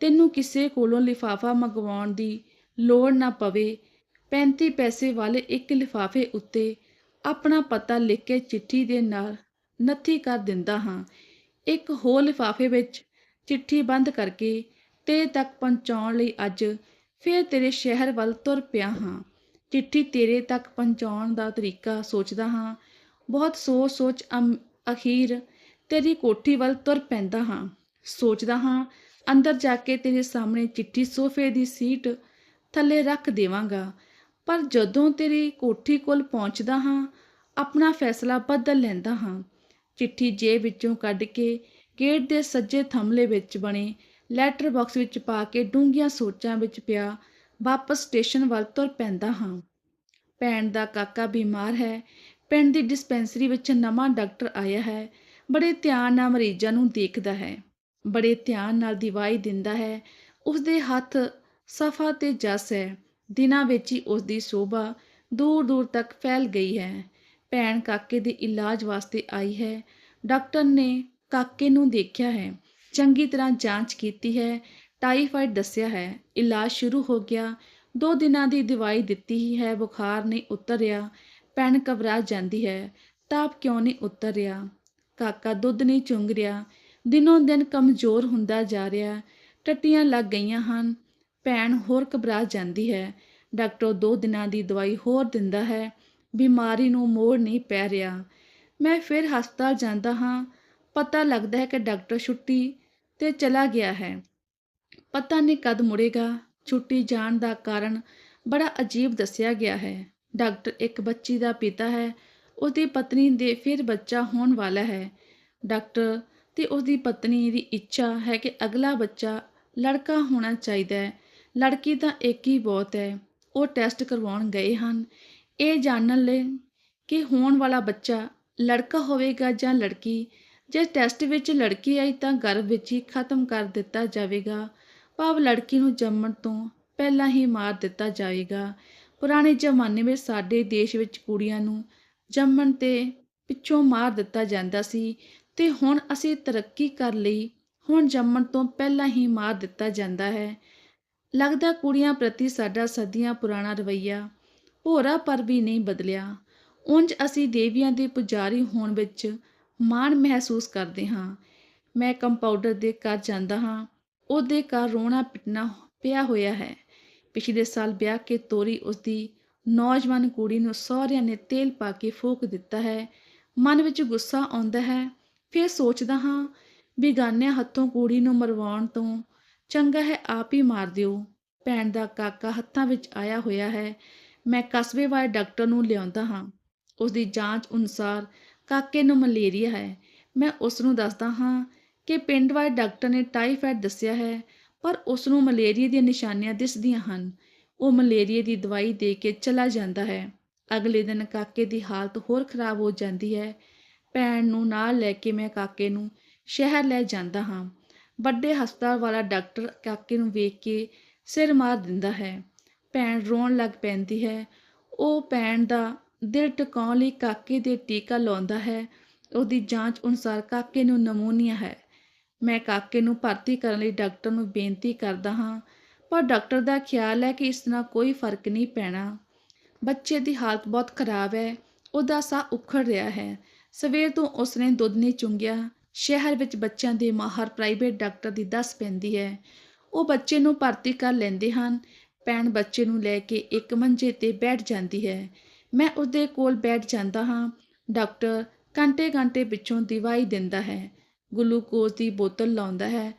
[SPEAKER 1] ਤੈਨੂੰ ਕਿਸੇ ਕੋਲੋਂ ਲਿਫਾਫਾ ਮੰਗਵਾਉਣ ਦੀ ਲੋੜ ਨਾ ਪਵੇ। 35 ਪੈਸੇ ਵਾਲੇ ਇੱਕ ਲਿਫਾਫੇ ਉੱਤੇ ਆਪਣਾ ਪਤਾ ਲਿਖ ਕੇ ਚਿੱਠੀ ਦੇ ਨਾਲ ਨੱਥੀ ਕਰ ਦਿੰਦਾ ਹਾਂ। ਇੱਕ ਹੋਰ ਲਿਫਾਫੇ ਵਿੱਚ ਚਿੱਠੀ ਬੰਦ ਕਰਕੇ ਤੇਰੇ ਤੱਕ ਪਹੁੰਚਾਉਣ ਲਈ ਅੱਜ ਫਿਰ ਤੇਰੇ ਸ਼ਹਿਰ ਵੱਲ ਤੁਰ ਪਿਆ ਹਾਂ। ਚਿੱਠੀ ਤੇਰੇ ਤੱਕ ਪਹੁੰਚਾਉਣ ਦਾ ਤਰੀਕਾ ਸੋਚਦਾ ਹਾਂ। ਬਹੁਤ ਸੋਚ ਸੋਚ ਅਮ- ਅਖੀਰ ਤੇਰੀ ਕੋਠੀ ਵੱਲ ਤੁਰ ਪੈਂਦਾ ਹਾਂ। ਸੋਚਦਾ ਹਾਂ, ਅੰਦਰ ਜਾ ਕੇ ਤੇਰੇ ਸਾਹਮਣੇ ਚਿੱਠੀ ਸੋਫੇ ਦੀ ਸੀਟ ਥੱਲੇ ਰੱਖ ਦੇਵਾਂਗਾ। ਪਰ ਜਦੋਂ ਤੇਰੀ ਕੋਠੀ ਕੋਲ ਪਹੁੰਚਦਾ ਹਾਂ, ਆਪਣਾ ਫੈਸਲਾ ਬਦਲ ਲੈਂਦਾ ਹਾਂ। ਚਿੱਠੀ ਜੇਬ ਵਿੱਚੋਂ ਕੱਢ ਕੇ ਗੇਟ ਦੇ ਸੱਜੇ ਥੰਮਲੇ ਵਿੱਚ ਬਣੇ ਲੈਟਰ ਬਾਕਸ ਵਿੱਚ ਪਾ ਕੇ ਡੂੰਘੀਆਂ ਸੋਚਾਂ ਵਿੱਚ ਪਿਆ ਵਾਪਸ ਸਟੇਸ਼ਨ ਵੱਲ ਤੁਰ ਪੈਂਦਾ ਹਾਂ। ਭੈਣ ਦਾ ਕਾਕਾ ਬਿਮਾਰ ਹੈ। ਪਿੰਡ ਦੀ ਡਿਸਪੈਂਸਰੀ ਵਿੱਚ ਨਵਾਂ ਡਾਕਟਰ ਆਇਆ ਹੈ। ਬੜੇ ਧਿਆਨ ਨਾਲ ਮਰੀਜ਼ਾਂ ਨੂੰ ਦੇਖਦਾ ਹੈ। ਬੜੇ ਧਿਆਨ ਨਾਲ ਦਵਾਈ ਦਿੰਦਾ ਹੈ। ਉਸਦੇ ਹੱਥ ਸਫਾ ਤੇ ਜਸ ਹੈ। ਦਿਨਾਂ ਵਿੱਚ ਹੀ ਉਸਦੀ ਸ਼ੋਭਾ ਦੂਰ ਦੂਰ ਤੱਕ ਫੈਲ ਗਈ ਹੈ। ਭੈਣ ਕਾਕੇ ਦੇ ਇਲਾਜ ਵਾਸਤੇ ਆਈ ਹੈ। ਡਾਕਟਰ ਨੇ ਕਾਕੇ ਨੂੰ ਦੇਖਿਆ ਹੈ। ਚੰਗੀ ਤਰ੍ਹਾਂ ਜਾਂਚ ਕੀਤੀ ਹੈ। ਟਾਈਫਾਇਡ ਦੱਸਿਆ ਹੈ। ਇਲਾਜ ਸ਼ੁਰੂ ਹੋ ਗਿਆ। ਦੋ ਦਿਨਾਂ ਦੀ ਦਵਾਈ ਦਿੱਤੀ ਹੀ ਹੈ। ਬੁਖਾਰ ਨਹੀਂ ਉਤਰਿਆ। ਭੈਣ ਘਬਰਾ ਜਾਂਦੀ ਹੈ। ਤਾਪ ਕਿਉਂ ਨਹੀਂ ਉਤਰ ਰਿਹਾ ਕਾਕਾ ਦੁੱਧ ਨਹੀਂ ਚੁੰਗ ਰਿਹਾ। ਦਿਨੋਂ ਦਿਨ ਕਮਜ਼ੋਰ ਹੁੰਦਾ ਜਾ ਰਿਹਾ। ਟੱਟੀਆਂ ਲੱਗ ਗਈਆਂ ਹਨ। ਭੈਣ ਹੋਰ ਘਬਰਾ ਜਾਂਦੀ ਹੈ। ਡਾਕਟਰ ਦੋ ਦਿਨਾਂ ਦੀ ਦਵਾਈ ਹੋਰ ਦਿੰਦਾ ਹੈ। ਬਿਮਾਰੀ ਨੂੰ ਮੋੜ ਨਹੀਂ ਪੈ ਰਿਹਾ। ਮੈਂ ਫਿਰ ਹਸਪਤਾਲ ਜਾਂਦਾ ਹਾਂ। ਪਤਾ ਲੱਗਦਾ ਹੈ ਕਿ ਡਾਕਟਰ ਛੁੱਟੀ ਤੇ ਚਲਾ ਗਿਆ ਹੈ। ਪਤਾ ਨਹੀਂ ਕਦ ਮੁੜੇਗਾ। ਛੁੱਟੀ ਜਾਣ ਦਾ ਕਾਰਨ ਬੜਾ ਅਜੀਬ ਦੱਸਿਆ ਗਿਆ ਹੈ। ਡਾਕਟਰ ਇੱਕ ਬੱਚੀ ਦਾ ਪਿਤਾ ਹੈ। ਉਸਦੀ ਪਤਨੀ ਦੇ ਫਿਰ ਬੱਚਾ ਹੋਣ ਵਾਲਾ ਹੈ। ਡਾਕਟਰ ਤੇ ਉਸਦੀ ਪਤਨੀ ਦੀ ਇੱਛਾ ਹੈ ਕਿ ਅਗਲਾ ਬੱਚਾ ਲੜਕਾ ਹੋਣਾ ਚਾਹੀਦਾ ਹੈ। ਲੜਕੀ ਤਾਂ ਇੱਕ ਹੀ ਬਹੁਤ ਹੈ। ਉਹ ਟੈਸਟ ਕਰਵਾਉਣ ਗਏ ਹਨ। ਇਹ ਜਾਣਨ ਲਈ ਕਿ ਹੋਣ ਵਾਲਾ ਬੱਚਾ ਲੜਕਾ ਹੋਵੇਗਾ ਜਾਂ ਲੜਕੀ। ਜੇ ਟੈਸਟ ਵਿੱਚ ਲੜਕੀ ਆਈ ਤਾਂ ਗਰਭ ਵਿੱਚ ਹੀ ਖਤਮ ਕਰ ਦਿੱਤਾ ਜਾਵੇਗਾ। ਭਾਵ ਲੜਕੀ ਨੂੰ ਜੰਮਣ ਤੋਂ ਪਹਿਲਾਂ ਹੀ ਮਾਰ ਦਿੱਤਾ ਜਾਵੇਗਾ। ਪੁਰਾਣੇ ਜ਼ਮਾਨੇ ਵਿੱਚ ਸਾਡੇ ਦੇਸ਼ ਵਿੱਚ ਕੁੜੀਆਂ ਨੂੰ ਜੰਮਣ ਤੇ ਪਿੱਛੋਂ ਮਾਰ ਦਿੱਤਾ ਜਾਂਦਾ ਸੀ ਤੇ ਹੁਣ ਅਸੀਂ ਤਰੱਕੀ ਕਰ ਲਈ। ਹੁਣ ਜੰਮਣ ਤੋਂ ਪਹਿਲਾਂ ਹੀ ਮਾਰ ਦਿੱਤਾ ਜਾਂਦਾ ਹੈ। ਲੱਗਦਾ ਕੁੜੀਆਂ ਪ੍ਰਤੀ ਸਾਡਾ ਸਦੀਆਂ ਪੁਰਾਣਾ ਰਵਈਆ। ਭੋਰਾ ਪਰ ਵੀ ਨਹੀਂ ਬਦਲਿਆ। ਉਂਝ ਅਸੀਂ ਦੇਵੀਆਂ ਦੇ ਪੁਜਾਰੀ ਹੋਣ ਵਿੱਚ ਮਾਣ ਮਹਿਸੂਸ ਕਰਦੇ ਹਾਂ। ਮੈਂ ਕੰਪਾਊਂਡਰ ਦੇ ਘਰ ਜਾਂਦਾ ਹਾਂ। ਉਹਦੇ ਘਰ ਰੋਣਾ ਪਿੱਟਣਾ ਪਿਆ ਹੋਇਆ ਹੈ। ਪਿਛਲੇ ਸਾਲ ਵਿਆਹ ਕੇ ਤੋਰੀ ਉਸਦੀ ਨੌਜਵਾਨ ਕੁੜੀ ਨੂੰ ਸਹੁਰਿਆਂ ਨੇ ਤੇਲ ਪਾ ਕੇ ਫੂਕ ਦਿੱਤਾ ਹੈ। ਮਨ ਵਿੱਚ ਗੁੱਸਾ ਆਉਂਦਾ ਹੈ। ਫਿਰ ਸੋਚਦਾ ਹਾਂ, ਬਿਗਾਨਿਆਂ ਹੱਥੋਂ ਕੁੜੀ ਨੂੰ ਮਰਵਾਉਣ ਤੋਂ ਚੰਗਾ ਹੈ ਆਪ ਹੀ ਮਾਰ ਦਿਓ। ਭੈਣ ਦਾ ਕਾਕਾ ਹੱਥਾਂ ਵਿੱਚ ਆਇਆ ਹੋਇਆ ਹੈ। ਮੈਂ ਕਸਬੇ ਵਾਲੇ ਡਾਕਟਰ ਨੂੰ ਲਿਆਉਂਦਾ ਹਾਂ। ਉਸ ਦੀ ਜਾਂਚ ਅਨੁਸਾਰ ਕਾਕੇ ਨੂੰ ਮਲੇਰੀਆ ਹੈ। ਮੈਂ ਉਸ ਨੂੰ ਦੱਸਦਾ ਹਾਂ ਕਿ ਪਿੰਡ ਵਾਲੇ ਡਾਕਟਰ ਨੇ ਟਾਈਫਾਇਡ ਦੱਸਿਆ ਹੈ, ਪਰ ਉਸ ਨੂੰ ਮਲੇਰੀਆ ਦੀਆਂ ਨਿਸ਼ਾਨੀਆਂ ਦਿਸਦੀਆਂ ਹਨ। ਉਹ ਮਲੇਰੀਆ ਦੀ ਦਵਾਈ ਦੇ ਕੇ ਚਲਾ ਜਾਂਦਾ ਹੈ। ਅਗਲੇ ਦਿਨ ਕਾਕੇ ਦੀ ਹਾਲਤ ਹੋਰ ਖਰਾਬ ਹੋ ਜਾਂਦੀ ਹੈ। ਭੈਣ ਨੂੰ ਨਾਲ ਲੈ ਕੇ ਮੈਂ ਕਾਕੇ ਨੂੰ ਸ਼ਹਿਰ ਲੈ ਜਾਂਦਾ ਹਾਂ। ਵੱਡੇ ਹਸਪਤਾਲ ਵਾਲਾ ਡਾਕਟਰ ਕਾਕੇ ਨੂੰ ਵੇਖ ਕੇ ਸਿਰ ਮਾਰ ਦਿੰਦਾ ਹੈ। ਭੈਣ ਰੋਣ ਲੱਗ ਪੈਂਦੀ ਹੈ। ਉਹ ਭੈਣ ਦਾ ਦਿਲ ਟਿਕਾਉਣ ਲਈ ਕਾਕੇ ਦੇ ਟੀਕਾ ਲਾਉਂਦਾ ਹੈ। ਉਹਦੀ ਜਾਂਚ ਅਨੁਸਾਰ ਕਾਕੇ ਨੂੰ ਨਮੂਨੀਆ ਹੈ। ਮੈਂ ਕਾਕੇ ਨੂੰ ਭਰਤੀ ਕਰਨ ਲਈ ਡਾਕਟਰ ਨੂੰ ਬੇਨਤੀ ਕਰਦਾ ਹਾਂ, ਪਰ ਡਾਕਟਰ ਦਾ ਖਿਆਲ ਹੈ ਕਿ ਇਸ ਨਾਲ ਕੋਈ ਫ਼ਰਕ ਨਹੀਂ ਪੈਣਾ। ਬੱਚੇ ਦੀ ਹਾਲਤ ਬਹੁਤ ਖਰਾਬ ਹੈ। ਉਹਦਾ ਸਾਹ ਉਖੜ ਰਿਹਾ ਹੈ। ਸਵੇਰ ਤੋਂ ਉਸਨੇ ਦੁੱਧ ਨਹੀਂ ਚੁੰਗਿਆ। ਸ਼ਹਿਰ ਵਿੱਚ ਬੱਚਿਆਂ ਦੇ ਮਾਹਰ ਪ੍ਰਾਈਵੇਟ ਡਾਕਟਰ ਦੀ ਦੱਸ ਪੈਂਦੀ ਹੈ। ਉਹ ਬੱਚੇ ਨੂੰ ਭਰਤੀ ਕਰ ਲੈਂਦੇ ਹਨ। ਭੈਣ ਬੱਚੇ ਨੂੰ ਲੈ ਕੇ ਇੱਕ ਮੰਜੇ ਤੇ ਬੈਠ ਜਾਂਦੀ ਹੈ। ਮੈਂ ਉਸਦੇ ਕੋਲ ਬੈਠ ਜਾਂਦਾ ਹਾਂ। ਡਾਕਟਰ ਘੰਟੇ ਘੰਟੇ ਪਿੱਛੋਂ ਦਵਾਈ ਦਿੰਦਾ ਹੈ। ਗਲੂਕੋਜ਼ ਦੀ ਬੋਤਲ ਲਾਉਂਦਾ ਹੈ।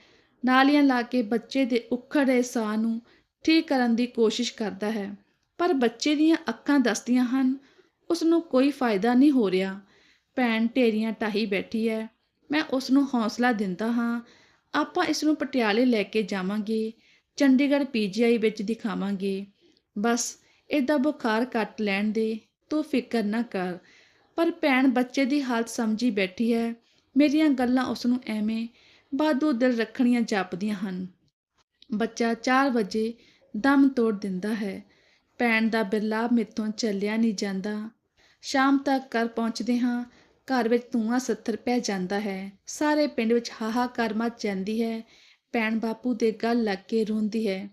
[SPEAKER 1] ਨਾਲੀਆਂ ਲਾ ਕੇ ਬੱਚੇ ਦੇ ਉਖੜ ਰਹੇ ਸਾਹ ਨੂੰ ਠੀਕ ਕਰਨ ਦੀ ਕੋਸ਼ਿਸ਼ ਕਰਦਾ ਹੈ। ਪਰ ਬੱਚੇ ਦੀਆਂ ਅੱਖਾਂ ਦੱਸਦੀਆਂ ਹਨ ਉਸ ਨੂੰ ਕੋਈ ਫਾਇਦਾ ਨਹੀਂ ਹੋ ਰਿਹਾ। ਭੈਣ ਢੇਰੀਆਂ ਟਾਹੀ ਬੈਠੀ ਹੈ। ਮੈਂ ਉਸ ਨੂੰ ਹੌਸਲਾ ਦਿੰਦਾ ਹਾਂ। ਆਪਾਂ ਇਸ ਨੂੰ ਪਟਿਆਲੇ ਲੈ ਕੇ ਜਾਵਾਂਗੇ, ਚੰਡੀਗੜ੍ਹ ਪੀਜੀਆਈ ਵਿੱਚ ਦਿਖਾਵਾਂਗੇ। ਬਸ, ਇਹਦਾ ਬੁਖਾਰ ਕੱਟ ਲੈਣ ਦੇ, ਤੂੰ ਫਿਕਰ ਨਾ ਕਰ। ਪਰ ਭੈਣ ਬੱਚੇ ਦੀ ਹਾਲਤ ਸਮਝੀ ਬੈਠੀ ਹੈ। ਮੇਰੀਆਂ ਗੱਲਾਂ ਉਸ ਨੂੰ ਐਵੇਂ ਬਾਦੂ ਦਿਲ ਰੱਖਣੀਆਂ ਜਾਪਦੀਆਂ ਹਨ। ਬੱਚਾ 4 ਵਜੇ ਦਮ ਤੋੜ ਦਿੰਦਾ ਹੈ। ਭੈਣ ਦਾ ਬਿਰਲਾ ਮੇਥੋਂ ਚੱਲਿਆ ਨਹੀਂ ਜਾਂਦਾ। ਸ਼ਾਮ ਤੱਕ ਘਰ ਪਹੁੰਚਦੇ ਹਾਂ। ਘਰ ਵਿੱਚ ਧੂਆਂ ਸੱਥਰ ਪੈ ਜਾਂਦਾ ਹੈ। ਸਾਰੇ ਪਿੰਡ ਵਿੱਚ ਹਾਹਾਕਾਰ ਮਚ ਜਾਂਦੀ ਹੈ। ਭੈਣ ਬਾਪੂ ਦੇ ਗੱਲ ਲੱਗ ਕੇ ਰੋਂਦੀ ਹੈ।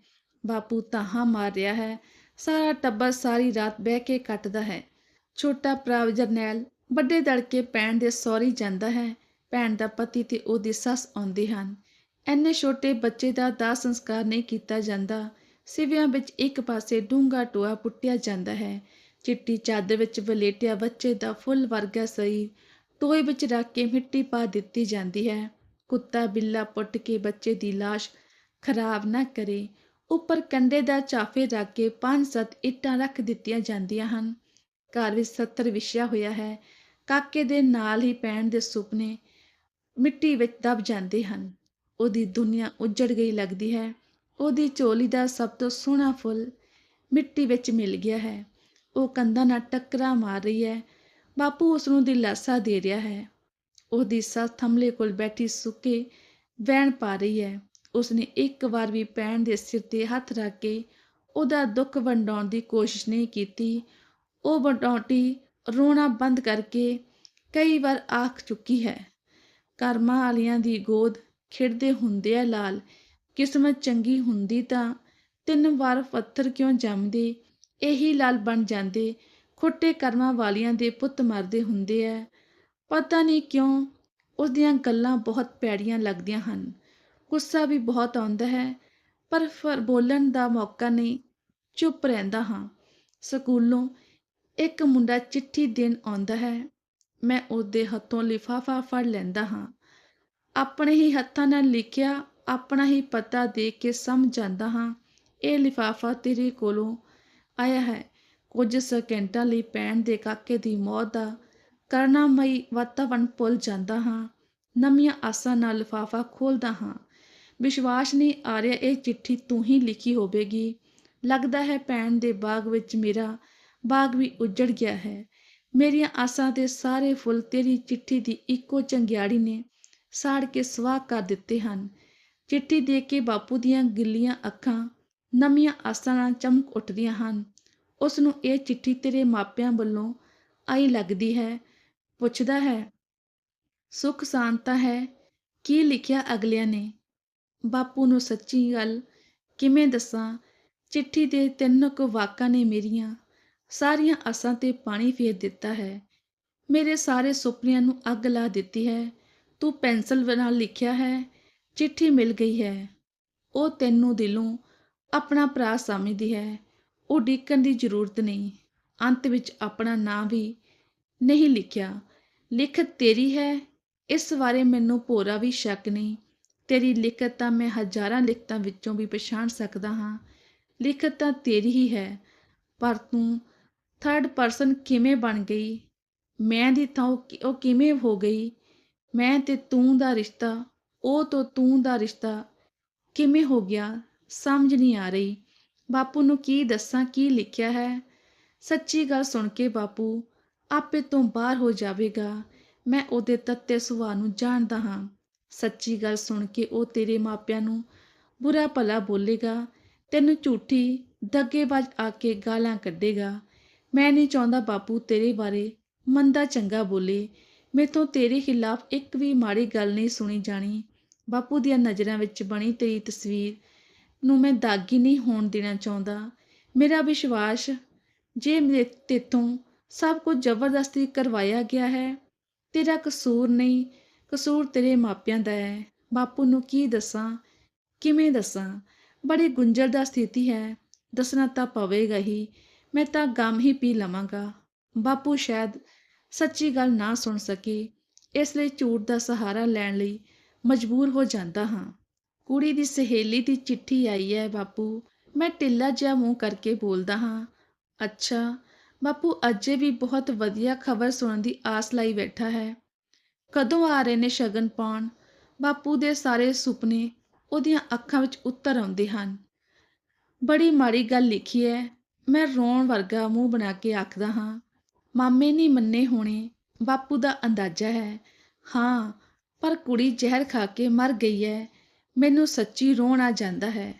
[SPEAKER 1] ਬਾਪੂ ਤਾਹਾਂ ਮਾਰ ਰਿਹਾ ਹੈ। ਸਾਰਾ ਟੱਬਰ ਸਾਰੀ ਰਾਤ ਬਹਿ ਕੇ ਕੱਟਦਾ ਹੈ। ਛੋਟਾ ਭਰਾ ਜਰਨੈਲ ਵੱਡੇ ਦੜਕੇ ਭੈਣ ਦੇ ਸੌਰੀ ਜਾਂਦਾ ਹੈ। ਭੈਣ ਦਾ ਪਤੀ ਤੇ ਉਹਦੀ ਸੱਸ ਆਉਂਦੇ ਹਨ। ਐਨੇ ਛੋਟੇ ਬੱਚੇ ਦਾ ਦਾਹ ਸੰਸਕਾਰ ਨਹੀਂ ਕੀਤਾ ਜਾਂਦਾ। ਸਿਵਿਆਂ ਵਿੱਚ ਇੱਕ ਪਾਸੇ ਡੂੰਗਾ ਟੋਆ ਪੁੱਟਿਆ ਜਾਂਦਾ ਹੈ। ਚਿੱਟੀ ਚਾਦਰ ਵਿੱਚ ਵਲੇਟਿਆ ਬੱਚੇ ਦਾ ਫੁੱਲ ਵਰਗਾ ਸਰੀਰ ਟੋਏ ਵਿੱਚ ਰੱਖ ਕੇ ਮਿੱਟੀ ਪਾ ਦਿੱਤੀ ਜਾਂਦੀ ਹੈ। ਕੁੱਤਾ ਬਿੱਲਾ ਪੁੱਟ ਕੇ ਬੱਚੇ ਦੀ ਲਾਸ਼ ਖਰਾਬ ਨਾ ਕਰੇ। ਉੱਪਰ ਕੰਡੇ ਦਾ ਚਾਫੇ ਰੱਖ ਕੇ ਪੰਜ ਸੱਤ ਇੱਟਾਂ ਰੱਖ ਦਿੱਤੀਆਂ ਜਾਂਦੀਆਂ ਹਨ। ਘਰ ਵਿੱਚ ਸੱਤਰ ਵਿਛਿਆ ਹੋਇਆ ਹੈ। ਕਾਕੇ ਦੇ ਨਾਲ ਹੀ ਪੈਣ ਦੇ ਸੁਪਨੇ ਮਿੱਟੀ ਵਿੱਚ ਦਬ ਜਾਂਦੇ ਹਨ। ਉਹਦੀ ਦੁਨੀਆ ਉੱਜੜ ਗਈ ਲੱਗਦੀ ਹੈ। ਉਹਦੀ ਚੋਲੀ ਦਾ ਸਭ ਤੋਂ ਸੋਹਣਾ ਫੁੱਲ ਮਿੱਟੀ ਵਿੱਚ ਮਿਲ ਗਿਆ ਹੈ। ਉਹ ਕੰਧਾਂ ਨਾਲ ਟੱਕਰਾ ਮਾਰ ਰਹੀ ਹੈ। ਬਾਪੂ ਉਸ ਨੂੰ ਦਿਲਾਸਾ ਦੇ ਰਿਹਾ ਹੈ। ਉਹਦੀ ਸੱਸ ਥੰਮਲੇ ਕੋਲ ਬੈਠੀ ਸੁੱਕੇ ਵੈਣ ਪਾ ਰਹੀ ਹੈ। ਉਸਨੇ ਇੱਕ ਵਾਰ ਵੀ ਪੈਣ ਦੇ ਸਿਰ ਤੇ ਹੱਥ ਰੱਖ ਕੇ ਉਹਦਾ ਦੁੱਖ ਵੰਡਾਉਣ ਦੀ ਕੋਸ਼ਿਸ਼ ਨਹੀਂ ਕੀਤੀ। ਉਹ ਵੰਡਾਉਟੀ ਰੋਣਾ ਬੰਦ ਕਰਕੇ ਕਈ ਵਾਰ ਆਖ ਚੁੱਕੀ ਹੈ। ਕਰਮਾਂ ਵਾਲਿਆਂ ਦੀ ਗੋਦ ਖਿੜਦੇ ਹੁੰਦੇ ਆ ਲਾਲ। ਕਿਸਮਤ ਚੰਗੀ ਹੁੰਦੀ ਤਾਂ ਤਿੰਨ ਵਾਰ ਪੱਥਰ ਕਿਉਂ ਜੰਮਦੇ? ਇਹੀ ਲਾਲ ਬਣ ਜਾਂਦੇ। ਖੋਟੇ ਕਰਮਾਂ ਵਾਲਿਆਂ ਦੇ ਪੁੱਤ ਮਰਦੇ ਹੁੰਦੇ ਐ। ਪਤਾ ਨਹੀਂ ਕਿਉਂ ਉਸ ਦੀਆਂ ਗੱਲਾਂ ਬਹੁਤ ਪੈੜੀਆਂ ਲੱਗਦੀਆਂ ਹਨ। ਗੁੱਸਾ ਵੀ ਬਹੁਤ ਆਉਂਦਾ ਹੈ, ਪਰ ਫਿਰ ਬੋਲਣ ਦਾ ਮੌਕਾ ਨਹੀਂ, ਚੁੱਪ ਰਹਿੰਦਾ ਹਾਂ। ਸਕੂਲੋਂ ਇੱਕ ਮੁੰਡਾ ਚਿੱਠੀ ਦੇਣ ਆਉਂਦਾ ਹੈ, ਮੈਂ ਉਹਦੇ ਹੱਥੋਂ ਲਿਫਾਫਾ ਫੜ ਲੈਂਦਾ ਹਾਂ। ਆਪਣੇ ਹੀ ਹੱਥਾਂ ਨਾਲ ਲਿਖਿਆ, ਆਪਣਾ ਹੀ ਪਤਾ ਦੇ ਕੇ ਸਮਝ ਜਾਂਦਾ ਹਾਂ, ਇਹ ਲਿਫਾਫਾ ਤੇਰੇ ਕੋਲੋਂ ਆਇਆ ਹੈ। ਕੁਝ ਸਕਿੰਟਾਂ ਲਈ ਪੈਣ ਦੇ ਕਾਕੇ ਦੀ ਮੌਤ ਦਾ ਕਰਨਾਮਈ ਵਾਤਾਵਰਣ ਭੁੱਲ ਜਾਂਦਾ ਹਾਂ। ਨਵੀਆਂ ਆਸਾਂ ਨਾਲ ਲਿਫਾਫਾ ਖੋਲਦਾ ਹਾਂ। ਵਿਸ਼ਵਾਸ ਨਹੀਂ ਆ ਰਿਹਾ ਇਹ ਚਿੱਠੀ ਤੂੰ ਹੀ ਲਿਖੀ ਹੋਵੇਗੀ। ਲੱਗਦਾ ਹੈ ਪੈਣ ਦੇ ਬਾਗ ਵਿੱਚ ਮੇਰਾ ਬਾਗ ਵੀ ਉੱਜੜ ਗਿਆ ਹੈ। ਮੇਰੀਆਂ ਆਸਾਂ ਦੇ ਸਾਰੇ ਫੁੱਲ ਤੇਰੀ ਚਿੱਠੀ ਦੀ ਇੱਕੋ ਚੰਗਿਆੜੀ ਨੇ ਸਾੜ ਕੇ ਸਵਾਹ ਕਰ ਦਿੱਤੇ ਹਨ। ਚਿੱਠੀ ਦੇਖ ਕੇ ਬਾਪੂ ਦੀਆਂ ਗਿੱਲੀਆਂ ਅੱਖਾਂ ਨਵੀਆਂ ਆਸਾਂ ਨਾਲ ਚਮਕ ਉੱਠਦੀਆਂ ਹਨ। ਉਸ ਨੂੰ ਇਹ ਚਿੱਠੀ ਤੇਰੇ ਮਾਪਿਆਂ ਵੱਲੋਂ ਆਈ ਲੱਗਦੀ ਹੈ। ਪੁੱਛਦਾ ਹੈ, ਸੁਖ ਸ਼ਾਂਤਾ ਹੈ, ਕੀ ਲਿਖਿਆ ਅਗਲਿਆਂ ਨੇ? ਬਾਪੂ ਨੂੰ ਸੱਚੀ ਗੱਲ ਕਿਵੇਂ ਦੱਸਾਂ? ਚਿੱਠੀ ਦੇ ਤਿੰਨ ਕੁ ਵਾਕਾਂ ਨੇ ਮੇਰੀਆਂ ਸਾਰੀਆਂ ਆਸਾਂ ਤੇ ਪਾਣੀ ਫੇਰ ਦਿੱਤਾ ਹੈ। ਮੇਰੇ ਸਾਰੇ ਸੁਪਨਿਆਂ ਨੂੰ ਅੱਗ ਲਾ ਦਿੱਤੀ ਹੈ। ਤੂੰ ਪੈਨਸਲ ਨਾਲ ਲਿਖਿਆ ਹੈ, ਚਿੱਠੀ ਮਿਲ ਗਈ ਹੈ। ਉਹ ਤੈਨੂੰ ਦਿਲੋਂ ਆਪਣਾ ਭਰਾ ਸਮਝਦੀ ਹੈ। ਉਹ ਡੀਕਣ ਦੀ ਜ਼ਰੂਰਤ ਨਹੀਂ। ਅੰਤ ਵਿੱਚ ਆਪਣਾ ਨਾਂ ਵੀ ਨਹੀਂ ਲਿਖਿਆ। ਲਿਖਤ ਤੇਰੀ ਹੈ, ਇਸ ਬਾਰੇ ਮੈਨੂੰ ਭੋਰਾ ਵੀ ਸ਼ੱਕ ਨਹੀਂ। ਤੇਰੀ ਲਿਖਤ ਤਾਂ ਮੈਂ ਹਜ਼ਾਰਾਂ ਲਿਖਤਾਂ ਵਿੱਚੋਂ ਵੀ ਪਛਾਣ ਸਕਦਾ ਹਾਂ। ਲਿਖਤ ਤਾਂ ਤੇਰੀ ਹੀ ਹੈ, ਪਰ ਤੂੰ ਥਰਡ ਪਰਸਨ ਕਿਵੇਂ ਬਣ ਗਈ? ਮੈਂ ਦੀ ਥਾਂ ਉਹ ਕਿਵੇਂ ਹੋ ਗਈ? ਮੈਂ ਤੇ ਤੂੰ ਦਾ ਰਿਸ਼ਤਾ, ਉਹ ਤੋਂ ਤੂੰ ਦਾ ਰਿਸ਼ਤਾ ਕਿਵੇਂ ਹੋ ਗਿਆ? ਸਮਝ ਨਹੀਂ ਆ ਰਹੀ। ਬਾਪੂ ਨੂੰ ਕੀ ਦੱਸਾਂ, ਕੀ ਲਿਖਿਆ ਹੈ? ਸੱਚੀ ਗੱਲ ਸੁਣ ਕੇ ਬਾਪੂ, ਆਪੇ ਤੋਂ ਬਾਹਰ ਹੋ ਜਾਵੇਗਾ। ਮੈਂ ਉਹਦੇ ਤੱਤੇ ਸੁਭਾਅ ਨੂੰ ਜਾਣਦਾ ਹਾਂ। ਸੱਚੀ ਗੱਲ ਸੁਣ ਕੇ ਉਹ ਤੇਰੇ ਮਾਪਿਆਂ ਨੂੰ ਬੁਰਾ ਭਲਾ ਬੋਲੇਗਾ। ਤੈਨੂੰ ਝੂਠੀ ਦੱਗੇਬਾਜ਼ ਆ ਕੇ ਗਾਲਾਂ ਕੱਢੇਗਾ। ਮੈਂ ਨਹੀਂ ਚਾਹੁੰਦਾ ਬਾਪੂ ਤੇਰੇ ਬਾਰੇ ਮੰਦਾ ਚੰਗਾ ਬੋਲੇ। ਮੇਥੋਂ ਤੇਰੇ ਖਿਲਾਫ ਇੱਕ ਵੀ ਮਾੜੀ ਗੱਲ ਨਹੀਂ ਸੁਣੀ ਜਾਣੀ। ਬਾਪੂ ਦੀਆਂ ਨਜ਼ਰਾਂ ਵਿੱਚ ਬਣੀ ਤੇਰੀ ਤਸਵੀਰ ਨੂੰ ਮੈਂ ਦਾਗੀ ਨਹੀਂ ਹੋਣ ਦੇਣਾ ਚਾਹੁੰਦਾ। ਮੇਰਾ ਵਿਸ਼ਵਾਸ, ਜੇ ਮੇਰੇ ਤੇਤੋਂ ਸਭ ਕੁਝ ਜ਼ਬਰਦਸਤੀ ਕਰਵਾਇਆ ਗਿਆ ਹੈ, ਤੇਰਾ ਕਸੂਰ ਨਹੀਂ, ਕਸੂਰ ਤੇਰੇ ਮਾਪਿਆਂ ਦਾ ਹੈ। ਬਾਪੂ ਨੂੰ ਕੀ ਦੱਸਾਂ, ਕਿਵੇਂ ਦੱਸਾਂ? ਬੜੀ ਗੁੰਝਲਦਾ ਸਥਿਤੀ ਹੈ, ਦੱਸਣਾ ਤਾਂ ਪਵੇਗਾ ਹੀ, ਮੈਂ ਤਾਂ ਗਮ ਹੀ ਪੀ ਲਵਾਂਗਾ। ਬਾਪੂ ਸ਼ਾਇਦ ਸੱਚੀ ਗੱਲ ਨਾ ਸੁਣ ਸਕੇ, ਇਸ ਲਈ ਝੂਠ ਦਾ ਸਹਾਰਾ ਲੈਣ ਲਈ ਮਜਬੂਰ ਹੋ ਜਾਂਦਾ ਹਾਂ। ਕੁੜੀ ਦੀ ਸਹੇਲੀ ਦੀ ਚਿੱਠੀ ਆਈ ਹੈ ਬਾਪੂ। ਮੈਂ ਢਿੱਲਾ ਜਿਹਾ ਮੂੰਹ ਕਰਕੇ ਬੋਲਦਾ ਹਾਂ। ਅੱਛਾ, ਬਾਪੂ ਅਜੇ ਵੀ ਬਹੁਤ ਵਧੀਆ ਖਬਰ ਸੁਣਨ ਦੀ ਆਸ ਲਈ ਬੈਠਾ ਹੈ। ਕਦੋਂ ਆ ਰਹੇ ਨੇ ਸ਼ਗਨ ਪਾਉਣ? ਬਾਪੂ ਦੇ ਸਾਰੇ ਸੁਪਨੇ ਉਹਦੀਆਂ ਅੱਖਾਂ ਵਿੱਚ ਉੱਤਰ ਆਉਂਦੇ ਹਨ। ਬੜੀ ਮਾੜੀ ਗੱਲ ਲਿਖੀ ਹੈ ਮੈਂ ਰੋਣ ਵਰਗਾ ਮੂੰਹ ਬਣਾ ਕੇ ਆਖਦਾ ਹਾਂ। ਮਾਮੇ ਨਹੀਂ ਮੰਨੇ ਹੋਣੇ। ਬਾਪੂ ਦਾ ਅੰਦਾਜ਼ਾ ਹੈ। ਹਾਂ, ਪਰ ਕੁੜੀ ਜ਼ਹਿਰ ਖਾ ਕੇ ਮਰ ਗਈ ਹੈ ਮੈਨੂੰ ਸੱਚੀ ਰੋਣ ਆ ਜਾਂਦਾ ਹੈ।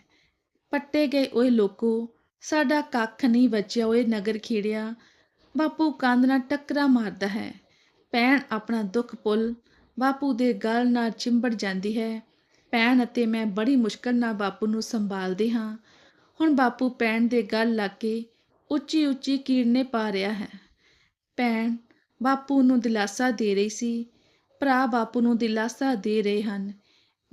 [SPEAKER 1] ਪੱਟੇ ਗਏ ਓਏ ਲੋਕੋ, ਸਾਡਾ ਕੱਖ ਨਹੀਂ ਬਚਿਆ ਓਏ ਨਗਰ ਖੇੜਿਆ। ਬਾਪੂ ਕੰਧ ਨਾਲ ਟੱਕਰਾ ਮਾਰਦਾ ਹੈ। ਭੈਣ ਆਪਣਾ ਦੁੱਖ ਭੁੱਲ, ਬਾਪੂ ਦੇ ਗਲ ਨਾਲ ਚਿੰਬੜ ਜਾਂਦੀ ਹੈ। ਭੈਣ ਅਤੇ ਮੈਂ ਬੜੀ ਮੁਸ਼ਕਲ ਨਾਲ ਬਾਪੂ ਨੂੰ ਸੰਭਾਲਦੇ ਹਾਂ। ਹੁਣ ਬਾਪੂ ਭੈਣ ਦੇ ਗਲ ਲੱਗ ਕੇ ਉੱਚੀ ਉੱਚੀ ਕੀਰਨੇ ਪਾ ਰਿਹਾ ਹੈ। ਭੈਣ, ਬਾਪੂ ਨੂੰ ਦਿਲਾਸਾ ਦੇ ਰਹੀ ਸੀ। ਭਰਾ ਬਾਪੂ ਨੂੰ ਦਿਲਾਸਾ ਦੇ ਰਹੇ ਹਨ।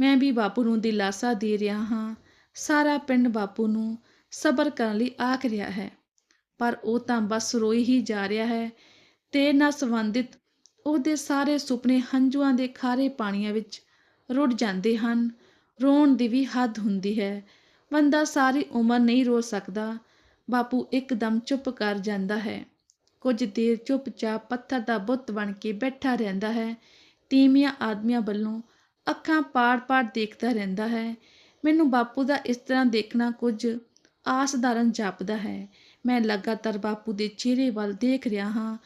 [SPEAKER 1] ਮੈਂ ਵੀ ਬਾਪੂ ਨੂੰ ਦਿਲਾਸਾ ਦੇ ਰਿਹਾ ਹਾਂ। ਸਾਰਾ ਪਿੰਡ ਬਾਪੂ ਨੂੰ ਸਬਰ ਕਰਨ ਲਈ ਆਖ ਰਿਹਾ ਹੈ। ਪਰ ਉਹ ਤਾਂ ਬਸ ਰੋਈ ਹੀ ਜਾ ਰਿਹਾ ਹੈ ਤੇ ਨਾਲ ਸੰਬੰਧਿਤ ਉਹਦੇ ਸਾਰੇ ਸੁਪਨੇ ਹੰਝੂਆਂ ਦੇ ਖਾਰੇ ਪਾਣੀਆਂ ਵਿੱਚ ਰੁੜ ਜਾਂਦੇ ਹਨ। ਰੋਣ ਦੀ ਵੀ ਹੱਦ ਹੁੰਦੀ ਹੈ। ਬੰਦਾ ਸਾਰੀ ਉਮਰ ਨਹੀਂ ਰੋ ਸਕਦਾ। ਬਾਪੂ ਇੱਕਦਮ ਚੁੱਪ ਕਰ ਜਾਂਦਾ ਹੈ। ਕੁਝ ਦੇਰ ਚੁੱਪਚਾਪ ਪੱਥਰ ਦਾ ਬੁੱਤ ਬਣ ਕੇ ਬੈਠਾ ਰਹਿੰਦਾ ਹੈ। ਤੀਮੀਆਂ ਆਦਮੀਆਂ ਵੱਲੋਂ ਅੱਖਾਂ ਪਾੜ-ਪਾੜ ਦੇਖਦਾ ਰਹਿੰਦਾ ਹੈ। ਮੈਨੂੰ ਬਾਪੂ ਦਾ ਇਸ ਤਰ੍ਹਾਂ ਦੇਖਣਾ ਕੁਝ ਆਸਧਾਰਨ ਜਾਪਦਾ ਹੈ। ਮੈਂ ਲਗਾਤਾਰ ਬਾਪੂ ਦੇ ਚਿਹਰੇ ਵੱਲ ਦੇਖ ਰਿਹਾ ਹਾਂ।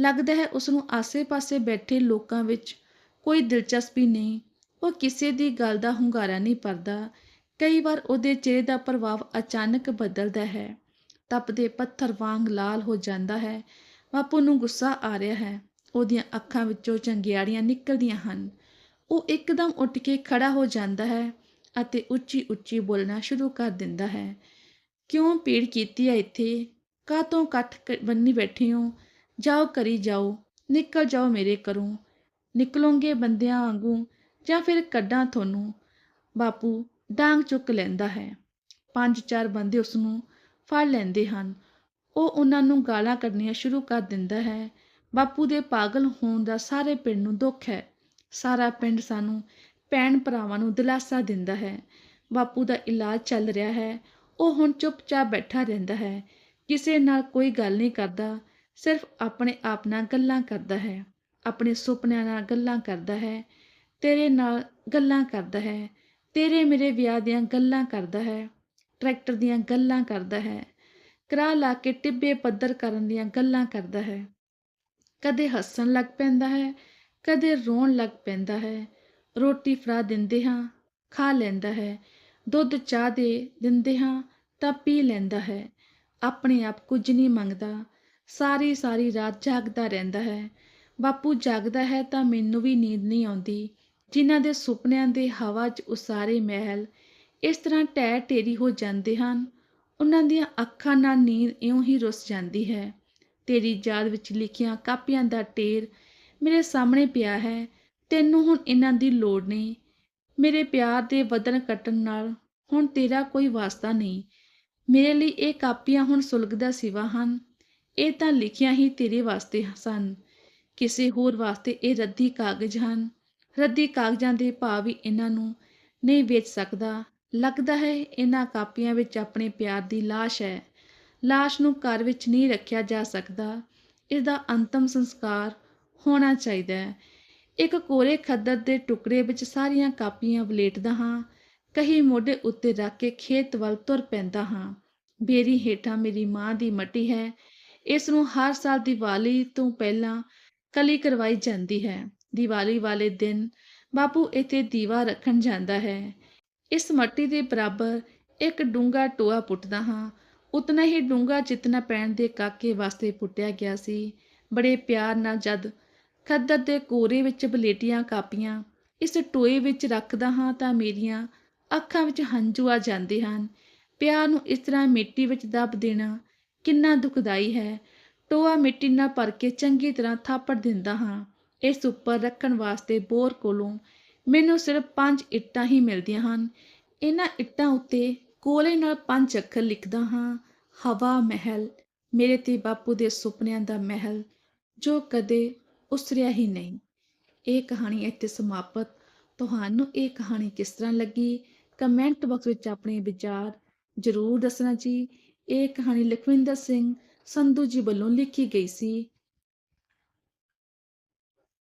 [SPEAKER 1] ਲੱਗਦਾ ਹੈ ਉਸ ਨੂੰ ਆਸੇ-ਪਾਸੇ ਬੈਠੇ ਲੋਕਾਂ ਵਿੱਚ ਕੋਈ ਦਿਲਚਸਪੀ ਨਹੀਂ। ਉਹ ਕਿਸੇ ਦੀ ਗੱਲ ਦਾ ਹੁੰਗਾਰਾ ਨਹੀਂ ਭਰਦਾ। ਕਈ ਵਾਰ ਉਹਦੇ ਚਿਹਰੇ ਦਾ ਪ੍ਰਭਾਵ ਅਚਾਨਕ ਬਦਲਦਾ ਹੈ। ਤਪਦੇ ਪੱਥਰ ਵਾਂਗ ਲਾਲ ਹੋ ਜਾਂਦਾ ਹੈ। ਬਾਪੂ ਨੂੰ ਗੁੱਸਾ ਆ ਰਿਹਾ ਹੈ। ਉਹਦੀਆਂ ਅੱਖਾਂ ਵਿੱਚੋਂ ਚੰਗਿਆੜੀਆਂ ਨਿਕਲਦੀਆਂ ਹਨ। ਉਹ ਇੱਕਦਮ ਉੱਠ ਕੇ ਖੜਾ ਹੋ ਜਾਂਦਾ ਹੈ ਅਤੇ ਉੱਚੀ ਉੱਚੀ ਬੋਲਣਾ ਸ਼ੁਰੂ ਕਰ ਦਿੰਦਾ ਹੈ। ਕਿਉਂ ਪੀੜ ਕੀਤੀ ਹੈ ਇੱਥੇ? ਕਾਤੋਂ ਕੱਠ ਕ- ਬੰਨੀ ਬੈਠੇ ਹੋ ਜਾਓ ਕਰੀ ਜਾਓ, ਨਿਕਲ ਜਾਓ ਮੇਰੇ ਘਰੋਂ। ਨਿਕਲੋਂਗੇ ਬੰਦਿਆਂ ਵਾਂਗੂ ਜਾਂ ਫਿਰ ਕੱਢਾਂ ਤੁਹਾਨੂੰ? ਬਾਪੂ ਡਾਂਗ ਚੁੱਕ ਲੈਂਦਾ ਹੈ। ਪੰਜ ਚਾਰ ਬੰਦੇ ਉਸ ਨੂੰ ਫੜ ਲੈਂਦੇ ਹਨ। ਉਹ ਉਹਨਾਂ ਨੂੰ ਗਾਲਾਂ ਕੱਢਣੀਆਂ ਸ਼ੁਰੂ ਕਰ ਦਿੰਦਾ ਹੈ। ਬਾਪੂ ਦੇ ਪਾਗਲ ਹੋਣ ਦਾ ਸਾਰੇ ਪਿੰਡ ਨੂੰ ਦੁੱਖ ਹੈ। ਸਾਰਾ ਪਿੰਡ ਸਾਨੂੰ ਭੈਣ ਭਰਾਵਾਂ ਨੂੰ ਦਿਲਾਸਾ ਦਿੰਦਾ ਹੈ। ਬਾਪੂ ਦਾ ਇਲਾਜ ਚੱਲ ਰਿਹਾ ਹੈ। ਉਹ ਹੁਣ ਚੁੱਪਚਾਪ ਬੈਠਾ ਰਹਿੰਦਾ ਹੈ। ਕਿਸੇ ਨਾਲ ਕੋਈ ਗੱਲ ਨਹੀਂ ਕਰਦਾ। ਸਿਰਫ ਆਪਣੇ ਆਪ ਨਾਲ ਗੱਲਾਂ ਕਰਦਾ ਹੈ। ਆਪਣੇ ਸੁਪਨਿਆਂ ਨਾਲ ਗੱਲਾਂ ਕਰਦਾ ਹੈ। ਤੇਰੇ ਨਾਲ ਗੱਲਾਂ ਕਰਦਾ ਹੈ। ਤੇਰੇ ਮੇਰੇ ਵਿਆਹ ਦੀਆਂ ਗੱਲਾਂ ਕਰਦਾ ਹੈ। ਟਰੈਕਟਰ ਦੀਆਂ ਗੱਲਾਂ ਕਰਦਾ ਹੈ। ਕਰਾ ਲਾ ਕੇ ਟਿੱਬੇ ਪੱਧਰ ਕਰਨ ਦੀਆਂ ਗੱਲਾਂ ਕਰਦਾ ਹੈ। ਕਦੇ ਹੱਸਣ ਲੱਗ ਪੈਂਦਾ ਹੈ। ਕਦੇ ਰੋਣ ਲੱਗ ਪੈਂਦਾ ਹੈ। ਰੋਟੀ ਫਰਾ ਦਿੰਦੇ ਹਾਂ, ਖਾ ਲੈਂਦਾ ਹੈ। ਦੁੱਧ ਚਾਹ ਦੇ ਦਿੰਦੇ ਹਾਂ, ਤਾਂ ਪੀ ਲੈਂਦਾ ਹੈ। ਆਪਣੇ ਆਪ ਕੁਝ ਨਹੀਂ ਮੰਗਦਾ। ਸਾਰੀ ਸਾਰੀ ਰਾਤ ਜਾਗਦਾ ਰਹਿੰਦਾ ਹੈ। ਬਾਪੂ ਜਾਗਦਾ ਹੈ ਤਾਂ ਮੈਨੂੰ ਵੀ ਨੀਂਦ ਨਹੀਂ ਆਉਂਦੀ। ਜਿਨ੍ਹਾਂ ਦੇ ਸੁਪਨਿਆਂ ਦੇ ਹਵਾ 'ਚ ਉਸਾਰੇ ਮਹਿਲ, ਇਸ ਤਰ੍ਹਾਂ ਟਹਿ ਢੇਰੀ ਹੋ ਜਾਂਦੇ ਹਨ। ਉਹਨਾਂ ਦੀਆਂ ਅੱਖਾਂ ਨਾਲ ਨੀਂਦ ਇਉਂ ਹੀ ਰੁੱਸ ਜਾਂਦੀ ਹੈ। ਤੇਰੀ ਯਾਦ ਵਿੱਚ ਲਿਖੀਆਂ ਕਾਪੀਆਂ ਦਾ ਢੇਰ ਮੇਰੇ ਸਾਹਮਣੇ ਪਿਆ ਹੈ। ਤੈਨੂੰ ਹੁਣ ਇਹਨਾਂ ਦੀ ਲੋੜ ਨਹੀਂ। ਮੇਰੇ ਪਿਆਰ ਦੇ ਵਧਣ ਕੱਟਣ ਨਾਲ ਹੁਣ ਤੇਰਾ ਕੋਈ ਵਾਸਤਾ ਨਹੀਂ। ਮੇਰੇ ਲਈ ਇਹ ਕਾਪੀਆਂ ਹੁਣ ਸੁਲਗ ਦਾ ਸਿਵਾ ਹਨ। ਇਹ ਤਾਂ ਲਿਖੀਆਂ ਹੀ ਤੇਰੇ ਵਾਸਤੇ ਸਨ। ਕਿਸੇ ਹੋਰ ਵਾਸਤੇ ਇਹ ਰੱਦੀ ਕਾਗਜ਼ ਹਨ। ਰੱਦੀ ਕਾਗਜ਼ਾਂ ਦੇ ਭਾਅ ਵੀ ਇਹਨਾਂ ਨੂੰ ਨਹੀਂ ਵੇਚ ਸਕਦਾ। ਲੱਗਦਾ ਹੈ ਇਹਨਾਂ ਕਾਪੀਆਂ ਵਿੱਚ ਆਪਣੇ ਪਿਆਰ ਦੀ ਲਾਸ਼ ਹੈ। ਲਾਸ਼ ਨੂੰ ਘਰ ਵਿੱਚ ਨਹੀਂ ਰੱਖਿਆ ਜਾ ਸਕਦਾ। ਇਸ ਦਾ ਅੰਤਮ ਸੰਸਕਾਰ ਹੋਣਾ ਚਾਹੀਦਾ ਹੈ। ਇੱਕ ਕੋਰੇ ਖੱਦਰ ਦੇ ਟੁਕੜੇ ਵਿੱਚ ਸਾਰੀਆਂ ਕਾਪੀਆਂ ਵਲੇਟਦਾ ਹਾਂ। ਕਹੀ ਮੋਢੇ ਉੱਤੇ ਰੱਖ ਕੇ ਖੇਤ ਵੱਲ ਤੁਰ ਪੈਂਦਾ ਹਾਂ। ਬੇਰੀ ਹੇਠਾਂ ਮੇਰੀ ਮਾਂ ਦੀ ਮੱਟੀ ਹੈ। ਇਸ ਨੂੰ ਹਰ ਸਾਲ ਦੀਵਾਲੀ ਤੋਂ ਪਹਿਲਾਂ ਕਲੀ ਕਰਵਾਈ ਜਾਂਦੀ ਹੈ। ਦੀਵਾਲੀ ਵਾਲੇ ਦਿਨ ਬਾਪੂ ਇੱਥੇ ਦੀਵਾ ਰੱਖਣ ਜਾਂਦਾ ਹੈ। ਇਸ ਮੱਟੀ ਦੇ ਬਰਾਬਰ ਇੱਕ ਡੂੰਗਾ ਟੋਆ ਪੁੱਟਦਾ ਹਾਂ। ਉਤਨਾ ਹੀ ਡੂੰਗਾ ਜਿਤਨਾ ਪੈਣ ਦੇ ਕਾਕੇ ਵਾਸਤੇ ਪੁੱਟਿਆ ਗਿਆ ਸੀ। ਬੜੇ ਪਿਆਰ ਨਾਲ ਜਦ ਖੱਦਰ ਦੇ ਕੋਰੇ ਵਿੱਚ ਬਲੇਟੀਆਂ ਕਾਪੀਆਂ, ਇਸ ਟੋਏ ਵਿੱਚ ਰੱਖਦਾ ਹਾਂ ਤਾਂ ਮੇਰੀਆਂ ਅੱਖਾਂ ਵਿੱਚ ਹੰਝੂ ਆ ਜਾਂਦੇ ਹਨ। ਪਿਆਰ ਨੂੰ ਇਸ ਤਰ੍ਹਾਂ ਮਿੱਟੀ ਵਿੱਚ ਦੱਬ ਦੇਣਾ ਕਿੰਨਾ ਦੁਖਦਾਈ ਹੈ। ਟੋਆ ਮਿੱਟੀ ਨਾਲ ਭਰ ਕੇ ਚੰਗੀ ਤਰ੍ਹਾਂ ਥਾਪੜ ਦਿੰਦਾ ਹਾਂ। ਇਸ ਉੱਪਰ ਰੱਖਣ ਵਾਸਤੇ ਬੋਰ ਕੋਲੋਂ ਮੈਨੂੰ ਸਿਰਫ ਪੰਜ ਇੱਟਾਂ ਹੀ ਮਿਲਦੀਆਂ ਹਨ। ਇਹਨਾਂ ਇੱਟਾਂ ਉੱਤੇ ਕੋਲੇ ਨਾਲ ਪੰਜ ਅੱਖਰ ਲਿਖਦਾ ਹਾਂ, ਹਵਾ ਮਹਿਲ, ਮੇਰੇ ਤੇ ਬਾਪੂ ਦੇ ਸੁਪਨਿਆਂ ਦਾ ਮਹਿਲ, ਜੋ ਕਦੇ ਉਸਰਿਆ ਹੀ ਨਹੀਂ। ਇਹ ਕਹਾਣੀ ਇੱਥੇ ਸਮਾਪਤ। ਤੁਹਾਨੂੰ ਇਹ ਕਹਾਣੀ ਕਿਸ ਤਰ੍ਹਾਂ ਲੱਗੀ? ਕਮੈਂਟ ਬਾਕਸ ਵਿੱਚ ਆਪਣੇ ਵਿਚਾਰ ਜ਼ਰੂਰ ਦੱਸਣਾ ਜੀ। ਇਹ ਕਹਾਣੀ ਲਖਵਿੰਦਰ ਸਿੰਘ ਸੰਧੂ ਜੀ ਵੱਲੋਂ ਲਿਖੀ ਗਈ ਸੀ।